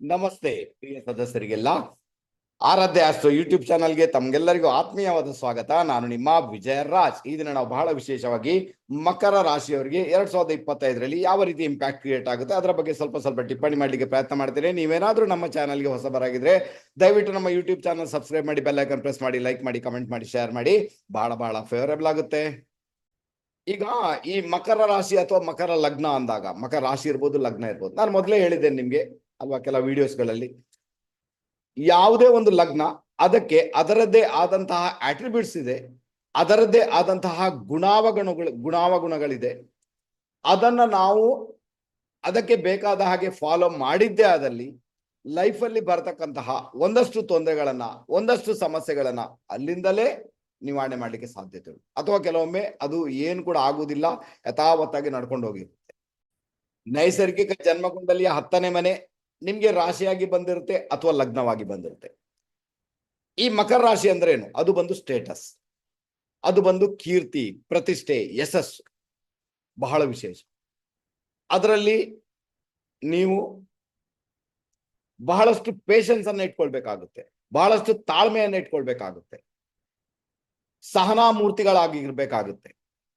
ನಮಸ್ತೆ, ಪ್ರಿಯ ಸದಸ್ಯರಿಗೆಲ್ಲ. ಆರಾಧ್ಯ astro YouTube ಚಾನಲ್ಗೆ ತಮ್ಗೆಲ್ಲರಿಗೂ ಆತ್ಮೀಯವಾದ ಸ್ವಾಗತ. ನಾನು ನಿಮ್ಮ ವಿಜಯ ರಾಜ್ ಈ ದಿನ ನಾವು ಬಹಳ ವಿಶೇಷವಾಗಿ ಮಕರ ರಾಶಿಯವರಿಗೆ ಎರಡ್ ಸಾವಿರದ ಇಪ್ಪತ್ತೈದರಲ್ಲಿ ಯಾವ ರೀತಿ ಇಂಪ್ಯಾಕ್ಟ್ ಕ್ರಿಯೇಟ್ ಆಗುತ್ತೆ, ಅದರ ಬಗ್ಗೆ ಸ್ವಲ್ಪ ಸ್ವಲ್ಪ ಟಿಪ್ಪಣಿ ಮಾಡಲಿಕ್ಕೆ ಪ್ರಯತ್ನ ಮಾಡ್ತೀರಿ ನೀವೇನಾದ್ರೂ ನಮ್ಮ ಚಾನಲ್ಗೆ ಹೊಸಬರಾಗಿದ್ರೆ ದಯವಿಟ್ಟು ನಮ್ಮ ಯೂಟ್ಯೂಬ್ ಚಾನಲ್ ಸಬ್ಸ್ಕ್ರೈಬ್ ಮಾಡಿ, ಬೆಲ್ ಐಕನ್ ಪ್ರೆಸ್ ಮಾಡಿ, ಲೈಕ್ ಮಾಡಿ, ಕಮೆಂಟ್ ಮಾಡಿ, ಶೇರ್ ಮಾಡಿ. ಬಹಳ ಬಹಳ ಫೇವರೇಬಲ್ ಆಗುತ್ತೆ. ಈಗ ಈ ಮಕರ ರಾಶಿ ಅಥವಾ ಮಕರ ಲಗ್ನ ಅಂದಾಗ, ಮಕರ ರಾಶಿ ಇರ್ಬೋದು, ಲಗ್ನ ಇರ್ಬೋದು, ನಾನು ಮೊದಲೇ ಹೇಳಿದ್ದೇನೆ ನಿಮ್ಗೆ. ಅಲ್ವಾ ಕೆಲ ವಿಡಿಯೋಸ್ಗಳಲ್ಲಿ ಯಾವುದೇ ಒಂದು ಲಗ್ನ ಅದಕ್ಕೆ ಅದರದ್ದೇ ಆದಂತಹ ಆಟ್ರಿಬ್ಯೂಟ್ಸ್ ಇದೆ, ಅದರದ್ದೇ ಆದಂತಹ ಗುಣಾವಗುಣಗಳು, ಗುಣಾವಗುಣಗಳಿದೆ. ಅದನ್ನ ನಾವು ಅದಕ್ಕೆ ಬೇಕಾದ ಹಾಗೆ ಫಾಲೋ ಮಾಡಿದ್ದೇ ಆದಲ್ಲಿ ಲೈಫಲ್ಲಿ ಬರತಕ್ಕಂತಹ ಒಂದಷ್ಟು ತೊಂದರೆಗಳನ್ನ, ಒಂದಷ್ಟು ಸಮಸ್ಯೆಗಳನ್ನ ಅಲ್ಲಿಂದಲೇ ನಿವಾರಣೆ ಮಾಡಲಿಕ್ಕೆ ಸಾಧ್ಯತೆ ಉಂಟು. ಅಥವಾ ಕೆಲವೊಮ್ಮೆ ಅದು ಏನು ಕೂಡ ಆಗುವುದಿಲ್ಲ, ಯಥಾವತ್ತಾಗಿ ನಡ್ಕೊಂಡು ಹೋಗಿರುತ್ತೆ. ನೈಸರ್ಗಿಕ ಜನ್ಮಕುಂಡಲಿಯ ಹತ್ತನೇ ಮನೆ ನಿಮ್ಗೆ ರಾಶಿಯಾಗಿ ಬಂದಿರುತ್ತೆ ಅಥವಾ ಲಗ್ನವಾಗಿ ಬಂದಿರುತ್ತೆ. ಈ ಮಕರ ರಾಶಿ ಅಂದ್ರೆ ಏನು? ಅದು ಬಂದು ಸ್ಟೇಟಸ್ ಅದು ಬಂದು ಕೀರ್ತಿ, ಪ್ರತಿಷ್ಠೆ, ಯಶಸ್ಸು. ಬಹಳ ವಿಶೇಷ. ಅದರಲ್ಲಿ ನೀವು ಬಹಳಷ್ಟು ಪೇಷನ್ಸ್ ಅನ್ನ ಇಟ್ಕೊಳ್ಬೇಕಾಗುತ್ತೆ. ಬಹಳಷ್ಟು ತಾಳ್ಮೆಯನ್ನ ಇಟ್ಕೊಳ್ಬೇಕಾಗುತ್ತೆ. ಸಹನಾಮೂರ್ತಿಗಳಾಗಿ ಮೂರ್ತಿಗಳಾಗಿರ್ಬೇಕಾಗುತ್ತೆ.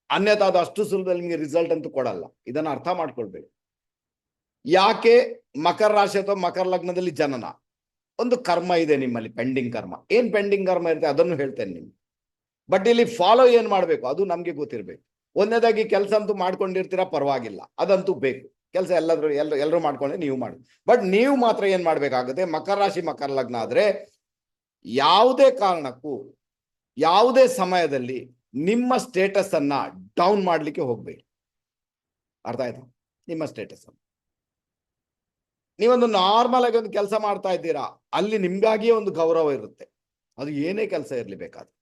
ಅನ್ಯತಾದ ಅಷ್ಟು ಸುಲಭದಲ್ಲಿ ನಿಮಗೆ ರಿಸಲ್ಟ್ ಅಂತೂ ಕೊಡಲ್ಲ. ಇದನ್ನ ಅರ್ಥ ಮಾಡ್ಕೊಳ್ಬೇಕು. ಯಾಕೆ ಮಕರ ರಾಶಿ ಅಥವಾ ಮಕರ ಲಗ್ನದಲ್ಲಿ ಜನನ? ಒಂದು ಕರ್ಮ ಇದೆ ನಿಮ್ಮಲ್ಲಿ, ಪೆಂಡಿಂಗ್ ಕರ್ಮ. ಏನ್ ಪೆಂಡಿಂಗ್ ಕರ್ಮ ಇರುತ್ತೆ ಅದನ್ನು ಹೇಳ್ತೇನೆ ನಿಮ್ಗೆ. ಬಟ್ ಇಲ್ಲಿ ಫಾಲೋ ಏನ್ ಮಾಡ್ಬೇಕು? ಅದು ನಮ್ಗೆ ಗೊತ್ತಿರ್ಬೇಕು. ಒಂದನೇದಾಗಿ ಕೆಲಸ ಅಂತೂ ಮಾಡ್ಕೊಂಡಿರ್ತೀರಾ, ಪರವಾಗಿಲ್ಲ. ಅದಂತೂ ಬೇಕು. ಕೆಲಸ ಎಲ್ಲಾದ್ರೂ ಎಲ್ಲ ಎಲ್ಲರೂ ಮಾಡ್ಕೊಂಡ್ರೆ ನೀವು ಮಾಡಿ. ಬಟ್ ನೀವು ಮಾತ್ರ ಏನ್ ಮಾಡ್ಬೇಕಾಗುತ್ತೆ? ಮಕರ ರಾಶಿ, ಮಕರ ಲಗ್ನ ಆದ್ರೆ ಯಾವುದೇ ಕಾರಣಕ್ಕೂ, ಯಾವುದೇ ಸಮಯದಲ್ಲಿ ನಿಮ್ಮ ಸ್ಟೇಟಸ್ ಅನ್ನ ಡೌನ್ ಮಾಡ್ಲಿಕ್ಕೆ ಹೋಗ್ಬೇಡಿ. ಅರ್ಥ ಆಯ್ತಾ? ನಿಮ್ಮ ಸ್ಟೇಟಸ್ ಅನ್ನು. ನೀವೊಂದು ನಾರ್ಮಲ್ ಆಗಿ ಒಂದು ಕೆಲಸ ಮಾಡ್ತಾ ಇದ್ದೀರಾ, ಅಲ್ಲಿ ನಿಮ್ಗಾಗಿಯೇ ಒಂದು ಗೌರವ ಇರುತ್ತೆ. ಅದು ಏನೇ ಕೆಲಸ ಇರಲಿ ಬೇಕಾದ್ರೆ.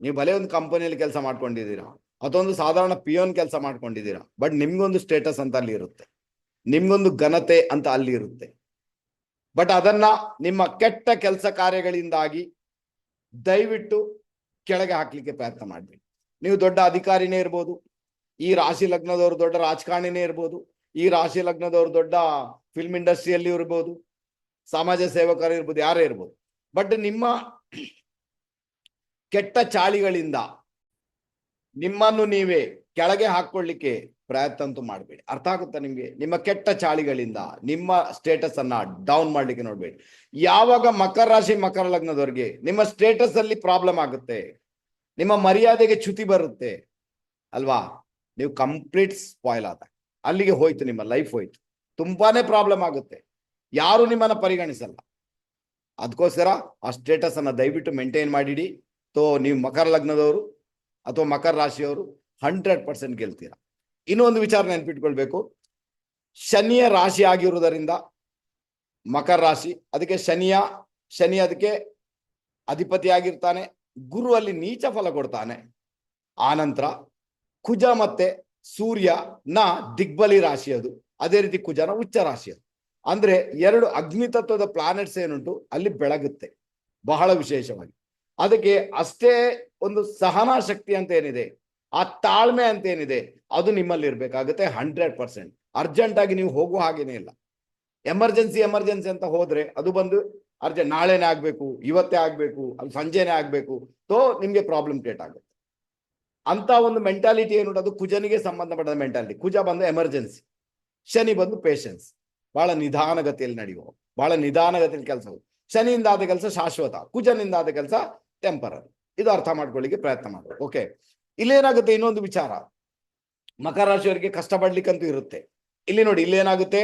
ನೀವು ಭಲೆ ಒಂದು ಕಂಪನಿಯಲ್ಲಿ ಕೆಲಸ ಮಾಡ್ಕೊಂಡಿದ್ದೀರಾ, ಅಥವಾ ಒಂದು ಸಾಧಾರಣ ಪಿಯೋನ್ ಕೆಲಸ ಮಾಡ್ಕೊಂಡಿದ್ದೀರಾ ಬಟ್ ನಿಮ್ಗೊಂದು ಸ್ಟೇಟಸ್ ಅಂತ ಅಲ್ಲಿ ಇರುತ್ತೆ. ನಿಮ್ಗೊಂದು ಘನತೆ ಅಂತ ಅಲ್ಲಿ ಇರುತ್ತೆ. ಬಟ್ ಅದನ್ನ ನಿಮ್ಮ ಕೆಟ್ಟ ಕೆಲಸ ಕಾರ್ಯಗಳಿಂದಾಗಿ ದಯವಿಟ್ಟು ಕೆಳಗೆ ಹಾಕ್ಲಿಕ್ಕೆ ಪ್ರಯತ್ನ ಮಾಡ್ಬೇಡಿ. ನೀವು ದೊಡ್ಡ ಅಧಿಕಾರಿನೇ ಇರ್ಬೋದು, ಈ ರಾಶಿ ಲಗ್ನದವರು ದೊಡ್ಡ ರಾಜಕಾರಣಿನೇ ಇರ್ಬೋದು ಈ ರಾಶಿ ಲಗ್ನದವರು ದೊಡ್ಡ ಫಿಲ್ಮ್ ಇಂಡಸ್ಟ್ರಿಯಲ್ಲಿ ಇರ್ಬೋದು, ಸಮಾಜ ಸೇವಕರು ಇರ್ಬೋದು, ಯಾರೇ ಇರ್ಬೋದು. ಬಟ್ ನಿಮ್ಮ ಕೆಟ್ಟ ಚಾಳಿಗಳಿಂದ ನಿಮ್ಮನ್ನು ನೀವೇ ಕೆಳಗೆ ಹಾಕೊಳ್ಳಿಕ್ಕೆ ಪ್ರಯತ್ನ ಅಂತೂ ಮಾಡಬೇಡಿ. ಅರ್ಥ ಆಗುತ್ತಾ ನಿಮ್ಗೆ? ನಿಮ್ಮ ಕೆಟ್ಟ ಚಾಳಿಗಳಿಂದ ನಿಮ್ಮ ಸ್ಟೇಟಸ್ ಅನ್ನ ಡೌನ್ ಮಾಡ್ಲಿಕ್ಕೆ ನೋಡ್ಬೇಡಿ. ಯಾವಾಗ ಮಕರ ರಾಶಿ, ಮಕರ ಲಗ್ನದವರಿಗೆ ನಿಮ್ಮ ಸ್ಟೇಟಸ್ ಅಲ್ಲಿ ಪ್ರಾಬ್ಲಮ್ ಆಗುತ್ತೆ, ನಿಮ್ಮ ಮರ್ಯಾದೆಗೆ ಚ್ಯುತಿ ಬರುತ್ತೆ, ಅಲ್ವಾ? ನೀವು ಕಂಪ್ಲೀಟ್ ಸ್ಪಾಯ್ಲ್ ಆದ ಅಲ್ಲಿಗೆ ಹೋಯ್ತು, ನಿಮ್ಮ ಲೈಫ್ ಹೋಯ್ತು. ತುಂಬಾನೇ ಪ್ರಾಬ್ಲಮ್ ಆಗುತ್ತೆ. ಯಾರು ನಿಮ್ಮನ್ನ ಪರಿಗಣಿಸಲ್ಲ. ಅದಕ್ಕೋಸ್ಕರ ಆ ಸ್ಟೇಟಸ್ ಅನ್ನ ದಯವಿಟ್ಟು ಮೇಂಟೈನ್ ಮಾಡಿಡಿ. ತೋ, ನೀವು ಮಕರ ಲಗ್ನದವರು ಅಥವಾ ಮಕರ ರಾಶಿಯವರು ಹಂಡ್ರೆಡ್ ಪರ್ಸೆಂಟ್ ಗೆಲ್ತೀರಾ. ಇನ್ನೊಂದು ವಿಚಾರ ನೆನ್ಪಿಟ್ಕೊಳ್ಬೇಕು. ಶನಿಯ ರಾಶಿ ಆಗಿರುವುದರಿಂದ ಮಕರ ರಾಶಿ, ಅದಕ್ಕೆ ಶನಿಯ, ಶನಿ ಅದಕ್ಕೆ ಅಧಿಪತಿಯಾಗಿರ್ತಾನೆ ಗುರು ಅಲ್ಲಿ ನೀಚ ಫಲ ಕೊಡ್ತಾನೆ. ಆನಂತರ ಕುಜ ಮತ್ತೆ ಸೂರ್ಯ ನ ದಿಗ್ಬಲಿ ರಾಶಿ ಅದು. ಅದೇ ರೀತಿ ಕುಜನ ಉಚ್ಚ ರಾಶಿ ಅದು. ಅಂದ್ರೆ ಎರಡು ಅಗ್ನಿ ತತ್ವದ ಪ್ಲಾನೆಟ್ಸ್ ಏನುಂಟು? ಅಲ್ಲಿ ಬೆಳಗುತ್ತೆ. ಬಹಳ ವಿಶೇಷವಾಗಿ. ಅದಕ್ಕೆ ಅಷ್ಟೇ ಒಂದು ಸಹನಾ ಶಕ್ತಿ ಅಂತ ಏನಿದೆ? ಆ ತಾಳ್ಮೆ ಅಂತ ಏನಿದೆ? ಅದು ನಿಮ್ಮಲ್ಲಿ ಇರ್ಬೇಕಾಗುತ್ತೆ ಹಂಡ್ರೆಡ್ ಪರ್ಸೆಂಟ್ ಅರ್ಜೆಂಟ್ ಆಗಿ ನೀವು ಹೋಗುವ ಹಾಗೇನೆ ಇಲ್ಲ. ಎಮರ್ಜೆನ್ಸಿ ಎಮರ್ಜೆನ್ಸಿ ಅಂತ ಹೋದ್ರೆ ಅದು ಬಂದು ಅರ್ಜೆಂಟ್ ನಾಳೆನೇ ಆಗ್ಬೇಕು, ಇವತ್ತೇ ಆಗ್ಬೇಕು, ಅಲ್ಲಿ ಸಂಜೆನೆ ಆಗ್ಬೇಕು. ತೋ ನಿಮ್ಗೆ ಪ್ರಾಬ್ಲಮ್ ಕ್ರಿಯೇಟ್ ಆಗುತ್ತೆ. ಅಂತ ಒಂದು ಮೆಂಟಾಲಿಟಿ ಏನು ಅದು ಕುಜನಿಗೆ ಸಂಬಂಧಪಟ್ಟ ಮೆಂಟಾಲಿಟಿ ಕುಜ ಬಂದು ಎಮರ್ಜೆನ್ಸಿ ಶನಿ ಬಂದು ಪೇಷನ್ಸ್ ಬಹಳ ನಿಧಾನಗತಿಯಲ್ಲಿ ನಡೆಯುವ, ಬಹಳ ನಿಧಾನಗತಿಯಲ್ಲಿ ಕೆಲಸ ಶನಿಯಿಂದ ಆದ ಕೆಲಸ ಶಾಶ್ವತ ಕುಜನಿಂದ ಆದ ಕೆಲಸ ಟೆಂಪರರಿ ಇದು ಅರ್ಥ ಮಾಡ್ಕೊಳ್ಳಿಕ್ಕೆ ಪ್ರಯತ್ನ ಮಾಡಬೇಕು ಓಕೆ ಇಲ್ಲೇನಾಗುತ್ತೆ? ಇನ್ನೊಂದು ವಿಚಾರ. ಮಕರ ರಾಶಿಯವರಿಗೆ ಕಷ್ಟ ಪಡ್ಲಿಕ್ಕಂತೂ ಇರುತ್ತೆ. ಇಲ್ಲಿ ನೋಡಿ, ಇಲ್ಲೇನಾಗುತ್ತೆ?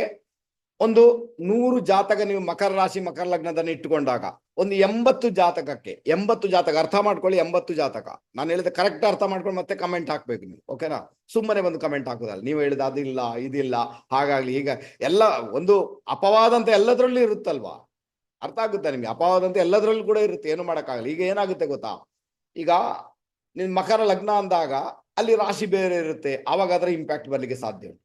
ಒಂದು ನೂರು ಜಾತಕ ನೀವು ಮಕರ ರಾಶಿ, ಮಕರ ಲಗ್ನದನ್ನ ಇಟ್ಟುಕೊಂಡಾಗ, ಒಂದು ಎಂಬತ್ತು ಜಾತಕಕ್ಕೆ, ಎಂಬತ್ತು ಜಾತಕ, ಅರ್ಥ ಮಾಡ್ಕೊಳ್ಳಿ ಎಂಬತ್ತು ಜಾತಕ. ನಾನು ಹೇಳಿದ ಕರೆಕ್ಟ್ ಅರ್ಥ ಮಾಡ್ಕೊಂಡು ಮತ್ತೆ ಕಮೆಂಟ್ ಹಾಕ್ಬೇಕು ನೀವು ಓಕೆನಾ ಸುಮ್ಮನೆ ಒಂದು ಕಮೆಂಟ್ ಹಾಕೋದಲ್ಲ, ನೀವು ಹೇಳಿದ ಅದಿಲ್ಲ, ಇದಿಲ್ಲ, ಹಾಗಾಗ್ಲಿ, ಈಗ ಎಲ್ಲ ಒಂದು ಅಪವಾದ ಅಂತ ಎಲ್ಲದರಲ್ಲೂ ಇರುತ್ತಲ್ವಾ? ಅರ್ಥ ಆಗುತ್ತೆ ನಿಮ್ಗೆ? ಅಪವಾದ ಅಂತ ಎಲ್ಲದರಲ್ಲೂ ಕೂಡ ಇರುತ್ತೆ, ಏನು ಮಾಡೋಕ್ಕಾಗಲ್ಲ. ಈಗ ಏನಾಗುತ್ತೆ ಗೊತ್ತಾ? ಈಗ ನಿನ್ ಮಕರ ಲಗ್ನ ಅಂದಾಗ ಅಲ್ಲಿ ರಾಶಿ ಬೇರೆ ಇರುತ್ತೆ ಆವಾಗ ಅದರ ಇಂಪ್ಯಾಕ್ಟ್ ಬರ್ಲಿಕ್ಕೆ ಸಾಧ್ಯ ಉಂಟು.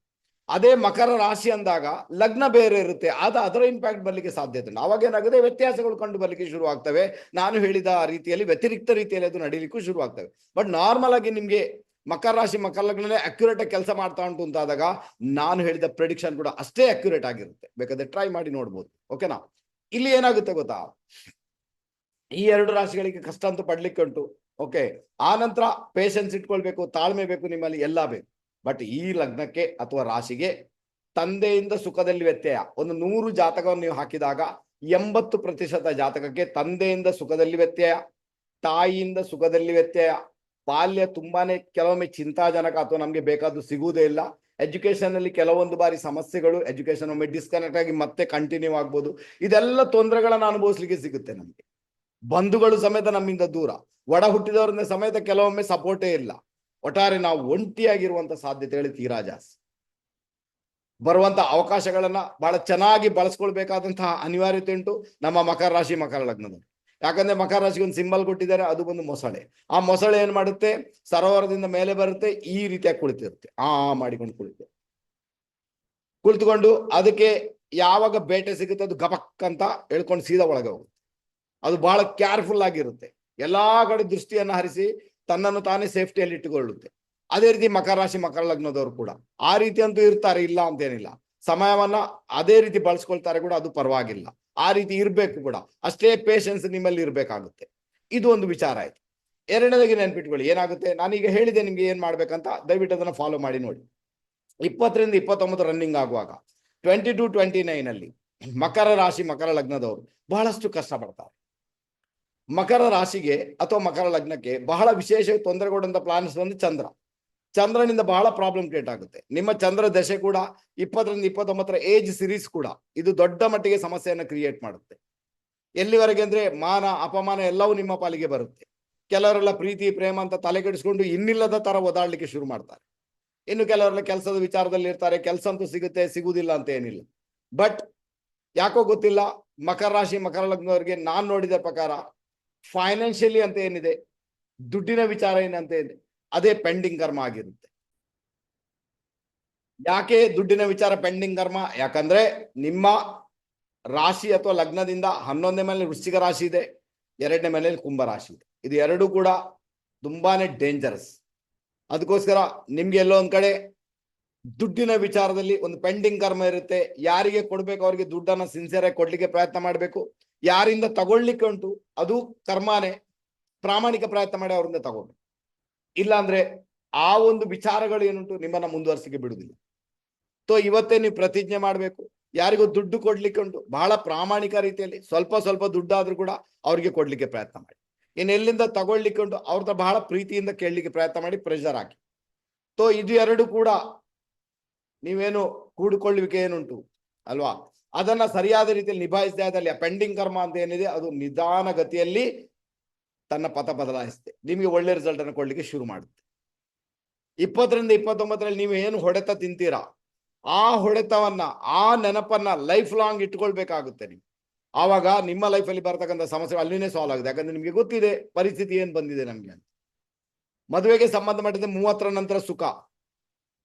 ಅದೇ ಮಕರ ರಾಶಿ ಅಂದಾಗ ಲಗ್ನ ಬೇರೆ ಇರುತ್ತೆ. ಆದ ಅದರ ಇಂಪ್ಯಾಕ್ಟ್ ಬರಲಿಕ್ಕೆ ಸಾಧ್ಯತೆ ಉಂಟು ಅವಾಗ ಏನಾಗುತ್ತೆ ವ್ಯತ್ಯಾಸಗಳು ಕಂಡು ಬರಲಿಕ್ಕೆ ಶುರು ಆಗ್ತವೆ. ನಾನು ಹೇಳಿದ ರೀತಿಯಲ್ಲಿ, ವ್ಯತಿರಿಕ್ತ ರೀತಿಯಲ್ಲಿ ಅದು ನಡೀಲಿಕ್ಕೂ ಶುರು ಆಗ್ತವೆ. ಬಟ್ ನಾರ್ಮಲ್ ಆಗಿ ನಿಮಗೆ ಮಕರ ರಾಶಿ, ಮಕರ ಲಗ್ನನೇ ಅಕ್ಯುರೇಟ್ ಆಗಿ ಕೆಲಸ ಮಾಡ್ತಾ ಉಂಟು ಅಂತಾದಾಗ, ನಾನು ಹೇಳಿದ ಪ್ರೆಡಿಕ್ಷನ್ ಕೂಡ ಅಷ್ಟೇ ಅಕ್ಯುರೇಟ್ ಆಗಿರುತ್ತೆ. ಬೇಕಾದ್ರೆ ಟ್ರೈ ಮಾಡಿ ನೋಡ್ಬೋದು. ಓಕೆನಾ ಇಲ್ಲಿ ಏನಾಗುತ್ತೆ ಗೊತ್ತಾ? ಈ ಎರಡು ರಾಶಿಗಳಿಗೆ ಕಷ್ಟ ಅಂತೂ ಪಡ್ಲಿಕ್ಕೆ ಉಂಟು. ಓಕೆ ಆ ನಂತರ ಪೇಷನ್ಸ್ ಇಟ್ಕೊಳ್ಬೇಕು, ತಾಳ್ಮೆ ಬೇಕು ನಿಮ್ಮಲ್ಲಿ, ಎಲ್ಲ ಬೇಕು. ಬಟ್ ಈ ಲಗ್ನಕ್ಕೆ ಅಥವಾ ರಾಶಿಗೆ ತಂದೆಯಿಂದ ಸುಖದಲ್ಲಿ ವ್ಯತ್ಯಯ. ಒಂದು ನೂರು ಜಾತಕವನ್ನು ನೀವು ಹಾಕಿದಾಗ ಎಂಬತ್ತು ಪ್ರತಿಶತ ಜಾತಕಕ್ಕೆ ತಂದೆಯಿಂದ ಸುಖದಲ್ಲಿ ವ್ಯತ್ಯಯ, ತಾಯಿಯಿಂದ ಸುಖದಲ್ಲಿ ವ್ಯತ್ಯಯ. ಬಾಲ್ಯ ತುಂಬಾನೇ ಕೆಲವೊಮ್ಮೆ ಚಿಂತಾಜನಕ ಅಥವಾ ನಮಗೆ ಬೇಕಾದ್ದು ಸಿಗುವುದೇ ಇಲ್ಲ. ಎಜುಕೇಶನ್ ಅಲ್ಲಿ ಕೆಲವೊಂದು ಬಾರಿ ಸಮಸ್ಯೆಗಳು ಎಜುಕೇಶನ್ ಒಮ್ಮೆ ಡಿಸ್ಕನೆಕ್ಟ್ ಆಗಿ ಮತ್ತೆ ಕಂಟಿನ್ಯೂ ಆಗ್ಬೋದು. ಇದೆಲ್ಲ ತೊಂದರೆಗಳನ್ನ ಅನುಭವಿಸ್ಲಿಕ್ಕೆ ಸಿಗುತ್ತೆ ನಮಗೆ. ಬಂಧುಗಳು ಸಮೇತ ನಮ್ಮಿಂದ ದೂರ. ಒಡ ಹುಟ್ಟಿದವರಿಂದ ಸಮೇತ ಕೆಲವೊಮ್ಮೆ ಸಪೋರ್ಟೇ ಇಲ್ಲ. ಒಟ್ಟಾರೆ ನಾವು ಒಂಟಿಯಾಗಿರುವಂತ ಸಾಧ್ಯತೆಗಳು ತೀರಾ ಜಾಸ್ತಿ ಬರುವಂತ ಅವಕಾಶಗಳನ್ನ ಬಹಳ ಚೆನ್ನಾಗಿ ಬಳಸ್ಕೊಳ್ಬೇಕಾದಂತಹ ಅನಿವಾರ್ಯತೆ ಉಂಟು. ನಮ್ಮ ಮಕರ ರಾಶಿ, ಮಕರ ಲಗ್ನದಲ್ಲಿ. ಯಾಕಂದ್ರೆ ಮಕರ ರಾಶಿಗೆ ಒಂದು ಸಿಂಬಲ್ ಕೊಟ್ಟಿದ್ದಾರೆ, ಅದು ಬಂದು ಮೊಸಳೆ. ಆ ಮೊಸಳೆ ಏನ್ ಮಾಡುತ್ತೆ? ಸರೋವರದಿಂದ ಮೇಲೆ ಬರುತ್ತೆ, ಈ ರೀತಿಯಾಗಿ ಕುಳಿತಿರುತ್ತೆ. ಆ ಆ ಮಾಡಿಕೊಂಡು ಕುಳಿತು. ಕುಳಿತುಕೊಂಡು ಅದಕ್ಕೆ ಯಾವಾಗ ಬೇಟೆ ಸಿಗುತ್ತೆ ಅದು ಗಪಕ್ ಅಂತ ಹೇಳ್ಕೊಂಡು ಸೀದಾ ಒಳಗೆ ಹೋಗುತ್ತೆ. ಅದು ಬಹಳ ಕೇರ್ಫುಲ್ ಆಗಿರುತ್ತೆ. ಎಲ್ಲಾ ಕಡೆ ದೃಷ್ಟಿಯನ್ನ ಹರಿಸಿ ತನ್ನನ್ನು ತಾನೇ ಸೇಫ್ಟಿಯಲ್ಲಿ ಇಟ್ಟುಕೊಳ್ಳುತ್ತೆ. ಅದೇ ರೀತಿ ಮಕರ ರಾಶಿ, ಮಕರ ಲಗ್ನದವರು ಕೂಡ. ಆ ರೀತಿ ಅಂತೂ ಇರ್ತಾರೆ, ಇಲ್ಲ ಅಂತೇನಿಲ್ಲ. ಸಮಯವನ್ನ ಅದೇ ರೀತಿ ಬಳಸ್ಕೊಳ್ತಾರೆ ಕೂಡ ಅದು ಪರವಾಗಿಲ್ಲ. ಆ ರೀತಿ ಇರಬೇಕು ಕೂಡ. ಅಷ್ಟೇ ಪೇಷನ್ಸ್ ನಿಮ್ಮಲ್ಲಿ ಇರಬೇಕಾಗುತ್ತೆ. ಇದು ಒಂದು ವಿಚಾರ ಆಯ್ತು. ಎರಡನೇದಾಗಿ ನೆನ್ಪಿಟ್ಕೊಳ್ಳಿ. ಏನಾಗುತ್ತೆ? ನಾನೀಗ ಹೇಳಿದೆ ನಿಮ್ಗೆ ಏನ್ ಮಾಡ್ಬೇಕಂತ. ದಯವಿಟ್ಟು ಅದನ್ನ ಫಾಲೋ ಮಾಡಿ ನೋಡಿ. ಇಪ್ಪತ್ತರಿಂದ ಇಪ್ಪತ್ತೊಂಬತ್ತು ರನ್ನಿಂಗ್ ಆಗುವಾಗ ಟ್ವೆಂಟಿ ಟು ಟ್ವೆಂಟಿ ನೈನ್ ಅಲ್ಲಿ ಮಕರ ರಾಶಿ, ಮಕರ ಲಗ್ನದವರು ಬಹಳಷ್ಟು ಕಷ್ಟಪಡ್ತಾರೆ. ಮಕರ ರಾಶಿಗೆ ಅಥವಾ ಮಕರ ಲಗ್ನಕ್ಕೆ ಬಹಳ ವಿಶೇಷ ಕೊಡುವಂಥ ಪ್ಲಾನ್ಸ್ ಬಂದು ಚಂದ್ರ. ಚಂದ್ರನಿಂದ ಬಹಳ ಪ್ರಾಬ್ಲಮ್ ಕ್ರಿಯೇಟ್ ಆಗುತ್ತೆ. ನಿಮ್ಮ ಚಂದ್ರ ದಶೆ ಕೂಡ, ಇಪ್ಪತ್ತರಿಂದ ಇಪ್ಪತ್ತೊಂಬತ್ತರ ಏಜ್ ಸಿರೀಸ್ ಕೂಡ ಇದು ದೊಡ್ಡ ಮಟ್ಟಿಗೆ ಸಮಸ್ಯೆಯನ್ನು ಕ್ರಿಯೇಟ್ ಮಾಡುತ್ತೆ. ಎಲ್ಲಿವರೆಗೆ ಅಂದ್ರೆ ಮಾನ, ಅಪಮಾನ ಎಲ್ಲವೂ ನಿಮ್ಮ ಪಾಲಿಗೆ ಬರುತ್ತೆ. ಕೆಲವರೆಲ್ಲ ಪ್ರೀತಿ, ಪ್ರೇಮ ಅಂತ ತಲೆ ಕೆಡಿಸ್ಕೊಂಡು ಇನ್ನಿಲ್ಲದ ತರ ಓದಾಡ್ಲಿಕ್ಕೆ ಶುರು ಮಾಡ್ತಾರೆ. ಇನ್ನು ಕೆಲವರೆಲ್ಲ ಕೆಲಸದ ವಿಚಾರದಲ್ಲಿ ಇರ್ತಾರೆ, ಕೆಲಸ ಅಂತೂ ಸಿಗುತ್ತೆ, ಸಿಗುವುದಿಲ್ಲ ಅಂತ ಏನಿಲ್ಲ. ಬಟ್ ಯಾಕೋ ಗೊತ್ತಿಲ್ಲ, ಮಕರ ರಾಶಿ, ಮಕರ ಲಗ್ನವರಿಗೆ ನಾನ್ ನೋಡಿದ ಪ್ರಕಾರ ಫೈನಾನ್ಷಿಯಲಿ ಅಂತ ಏನಿದೆ? ದುಡ್ಡಿನ ವಿಚಾರ ಏನಂತ ಇದೆ ಅದೇ ಪೆಂಡಿಂಗ್ ಕರ್ಮ ಆಗಿರುತ್ತೆ. ಯಾಕೆ ದುಡ್ಡಿನ ವಿಚಾರ ಪೆಂಡಿಂಗ್ ಕರ್ಮ? ಯಾಕಂದ್ರೆ ನಿಮ್ಮ ರಾಶಿ ಅಥವಾ ಲಗ್ನದಿಂದ ಹನ್ನೊಂದನೇ ಮೇಲೆ ವೃಶ್ಚಿಕ ರಾಶಿ ಇದೆ, ಎರಡನೇ ಮೇಲೆ ಕುಂಭ ರಾಶಿ ಇದೆ. ಇದು ಎರಡು ಕೂಡ ತುಂಬಾನೇ ಡೇಂಜರಸ್ ಅದಕ್ಕೋಸ್ಕರ ನಿಮ್ಗೆ ಎಲ್ಲೋ ಒಂದ್ ಕಡೆ ದುಡ್ಡಿನ ವಿಚಾರದಲ್ಲಿ ಒಂದು ಪೆಂಡಿಂಗ್ ಕರ್ಮ ಇರುತ್ತೆ. ಯಾರಿಗೆ ಕೊಡ್ಬೇಕು? ಅವ್ರಿಗೆ ದುಡ್ಡನ್ನ ಸಿನ್ಸಿಯರ್ ಆಗಿ ಕೊಡ್ಲಿಕ್ಕೆ ಪ್ರಯತ್ನ ಮಾಡಬೇಕು. ಯಾರಿಂದ ತಗೊಳ್ಲಿಕ್ಕೆ ಉಂಟು, ಅದು ಕರ್ಮಾನೆ ಪ್ರಾಮಾಣಿಕ ಪ್ರಯತ್ನ ಮಾಡಿ ಅವರಿಂದ ತಗೊಂಡು. ಇಲ್ಲಾಂದ್ರೆ ಆ ಒಂದು ವಿಚಾರಗಳು ಏನುಂಟು, ನಿಮ್ಮನ್ನ ಮುಂದುವರ್ಸಿಕೆ ಬಿಡುದಿಲ್ಲ ಸೊ ಇವತ್ತೇ ನೀವು ಪ್ರತಿಜ್ಞೆ ಮಾಡಬೇಕು. ಯಾರಿಗೂ ದುಡ್ಡು ಕೊಡ್ಲಿಕ್ಕೆ ಉಂಟು, ಬಹಳ ಪ್ರಾಮಾಣಿಕ ರೀತಿಯಲ್ಲಿ ಸ್ವಲ್ಪ ಸ್ವಲ್ಪ ದುಡ್ಡಾದ್ರೂ ಕೂಡ ಅವ್ರಿಗೆ ಕೊಡ್ಲಿಕ್ಕೆ ಪ್ರಯತ್ನ ಮಾಡಿ. ಇನ್ನು ಎಲ್ಲಿಂದ ತಗೊಳ್ಲಿಕ್ಕೆ ಉಂಟು ಅವ್ರದ್ದು ಬಹಳ ಪ್ರೀತಿಯಿಂದ ಕೇಳಲಿಕ್ಕೆ ಪ್ರಯತ್ನ ಮಾಡಿ ಪ್ರೆಷರ್ ಹಾಕಿ. ಸೊ ಇದು ಎರಡು ಕೂಡ ನೀವೇನು ಕೂಡಿಕೊಳ್ಳುವಿಕೆ ಏನುಂಟು, ಅಲ್ವಾ? ಅದನ್ನ ಸರಿಯಾದ ರೀತಿಯಲ್ಲಿ ನಿಭಾಯಿಸದೆ ಆದಲ್ಲಿ ಆ ಪೆಂಡಿಂಗ್ ಕರ್ಮ ಅಂತ ಏನಿದೆ, ಅದು ನಿಧಾನ ಗತಿಯಲ್ಲಿ ತನ್ನ ಪಥ ಬದಲಾಯಿಸುತ್ತೆ ನಿಮಗೆ ಒಳ್ಳೆ ರಿಸಲ್ಟ್ ಅನ್ನು ಕೊಡ್ಲಿಕ್ಕೆ ಶುರು ಮಾಡುತ್ತೆ. ಇಪ್ಪತ್ತರಿಂದ ಇಪ್ಪತ್ತೊಂಬತ್ತರಲ್ಲಿ ನೀವು ಏನು ಹೊಡೆತ ತಿಂತೀರಾ? ಆ ಹೊಡೆತವನ್ನ, ಆ ನೆನಪನ್ನ ಲೈಫ್ ಲಾಂಗ್ ಇಟ್ಕೊಳ್ಬೇಕಾಗುತ್ತೆ ನೀವು. ಆವಾಗ ನಿಮ್ಮ ಲೈಫಲ್ಲಿ ಬರ್ತಕ್ಕಂಥ ಸಮಸ್ಯೆ ಅಲ್ಲಿನೇ ಸಾಲ್ವ್ ಆಗುತ್ತೆ. ಯಾಕಂದ್ರೆ ನಿಮಗೆ ಗೊತ್ತಿದೆ, ಪರಿಸ್ಥಿತಿ ಏನು ಬಂದಿದೆ ನಮ್ಗೆ ಅಂತ. ಮದುವೆಗೆ ಸಂಬಂಧ ಮಾಡಿದ ಮೂವತ್ತರ ನಂತರ ಸುಖ.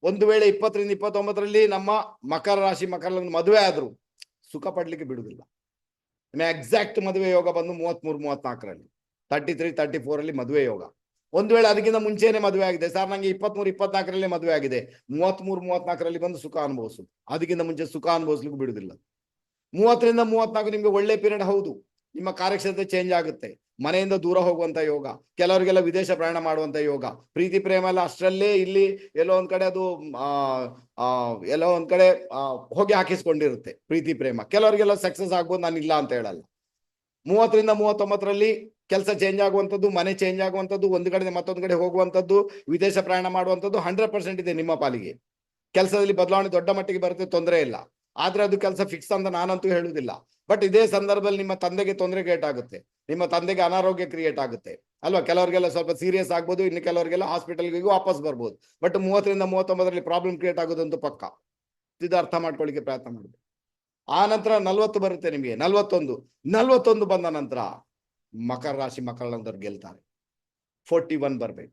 ಒಂದು ವೇಳೆ ಇಪ್ಪತ್ತರಿಂದ ಇಪ್ಪತ್ತೊಂಬತ್ತರಲ್ಲಿ ನಮ್ಮ ಮಕರ ರಾಶಿ, ಮಕರ ಮದುವೆ ಆದ್ರು ಸುಖ ಪಡ್ಲಿಕ್ಕೆ ಬಿಡುದಿಲ್ಲ ಎಕ್ಸಾಕ್ಟ್ ಮದುವೆ ಯೋಗ ಬಂದು ಮೂವತ್ಮೂರು, ಮೂವತ್ನಾಲ್ಕರಲ್ಲಿ. ತರ್ಟಿ ತ್ರೀ ತರ್ಟಿ ಫೋರ್ ಅಲ್ಲಿ ಮದುವೆ ಯೋಗ. ಒಂದು ವೇಳೆ ಅದಕ್ಕಿಂತ ಮುಂಚೆನೆ ಮದುವೆ ಆಗಿದೆ. ಸರ್, ನಂಗೆ ಇಪ್ಪತ್ಮೂರು, ಇಪ್ಪತ್ನಾಲ್ಕರಲ್ಲಿ ಮದುವೆ ಆಗಿದೆ. ಮೂವತ್ಮೂರು, ಮೂವತ್ನಾಲ್ಕರಲ್ಲಿ ಬಂದು ಸುಖ ಅನುಭವಿಸುದು ಅದಕ್ಕಿಂತ ಮುಂಚೆ ಸುಖ ಅನುಭವಿಸ್ಲಿಕ್ಕೂ ಬಿಡುದಿಲ್ಲ ಮೂವತ್ತರಿಂದ ಮೂವತ್ನಾಲ್ಕು ನಿಮ್ಗೆ ಒಳ್ಳೆ ಪೀರಿಯಡ್ ಹೌದು. ನಿಮ್ಮ ಕಾರ್ಯಕ್ಷೇತ್ರ ಚೇಂಜ್ ಆಗುತ್ತೆ. ಮನೆಯಿಂದ ದೂರ ಹೋಗುವಂತ ಯೋಗ, ಕೆಲವರಿಗೆಲ್ಲ ವಿದೇಶ ಪ್ರಯಾಣ ಮಾಡುವಂತ ಯೋಗ, ಪ್ರೀತಿ ಪ್ರೇಮ ಎಲ್ಲ ಅಷ್ಟರಲ್ಲೇ ಇಲ್ಲಿ ಎಲ್ಲೋ ಒಂದ್ ಕಡೆ ಅದು, ಆ ಎಲ್ಲೋ ಒಂದ್ ಕಡೆ ಹೋಗಿ ಹಾಕಿಸ್ಕೊಂಡಿರುತ್ತೆ ಪ್ರೀತಿ ಪ್ರೇಮ. ಕೆಲವರಿಗೆಲ್ಲ ಸಕ್ಸಸ್ ಆಗ್ಬೋದು, ನಾನು ಇಲ್ಲ ಅಂತ ಹೇಳಲ್ಲ. ಮೂವತ್ತರಿಂದ ಮೂವತ್ತೊಂಬತ್ತರಲ್ಲಿ ಕೆಲಸ ಚೇಂಜ್ ಆಗುವಂಥದ್ದು, ಮನೆ ಚೇಂಜ್ ಆಗುವಂಥದ್ದು, ಒಂದು ಕಡೆ ಮತ್ತೊಂದು ಕಡೆ ಹೋಗುವಂಥದ್ದು, ವಿದೇಶ ಪ್ರಯಾಣ ಮಾಡುವಂಥದ್ದು ಹಂಡ್ರೆಡ್ ಪರ್ಸೆಂಟ್ ಇದೆ ನಿಮ್ಮ ಪಾಲಿಗೆ. ಕೆಲಸದಲ್ಲಿ ಬದಲಾವಣೆ ದೊಡ್ಡ ಮಟ್ಟಿಗೆ ಬರುತ್ತೆ, ತೊಂದರೆ ಇಲ್ಲ. ಆದ್ರೆ ಅದು ಕೆಲಸ ಫಿಕ್ಸ್ ಅಂತ ನಾನಂತೂ ಹೇಳುವುದಿಲ್ಲ ಬಟ್ ಇದೇ ಸಂದರ್ಭದಲ್ಲಿ ನಿಮ್ಮ ತಂದೆಗೆ ತೊಂದರೆ ಗೇಟ್ ಆಗುತ್ತೆ. ನಿಮ್ಮ ತಂದೆಗೆ ಅನಾರೋಗ್ಯ ಕ್ರಿಯೇಟ್ ಆಗುತ್ತೆ. ಅಲ್ವಾ? ಕೆಲವರಿಗೆಲ್ಲ ಸ್ವಲ್ಪ ಸೀರಿಯಸ್ ಆಗ್ಬೋದು, ಇನ್ನು ಕೆಲವರಿಗೆಲ್ಲ ಹಾಸ್ಪಿಟಲ್ಗೆ ವಾಪಸ್ ಬರ್ಬೋದು. ಬಟ್ ಮೂವತ್ತರಿಂದ ಮೂವತ್ತೊಂಬತ್ತರಲ್ಲಿ ಪ್ರಾಬ್ಲಮ್ ಕ್ರಿಯೇಟ್ ಆಗೋದಂತೂ ಪಕ್ಕ. ಇದು ಅರ್ಥ ಮಾಡ್ಕೊಳ್ಳಿಕ್ಕೆ ಪ್ರಯತ್ನ ಮಾಡಬೇಕು. ಆ ನಂತರ ನಲ್ವತ್ತು ಬರುತ್ತೆ ನಿಮಗೆ. ನಲ್ವತ್ತೊಂದು. ನಲ್ವತ್ತೊಂದು ಬಂದ ನಂತರ ಮಕರ ರಾಶಿ, ಮಕರ ಲಗ್ನದವ್ರು ಗೆಲ್ತಾರೆ. ಫೋರ್ಟಿ ಒನ್ ಬರಬೇಕು.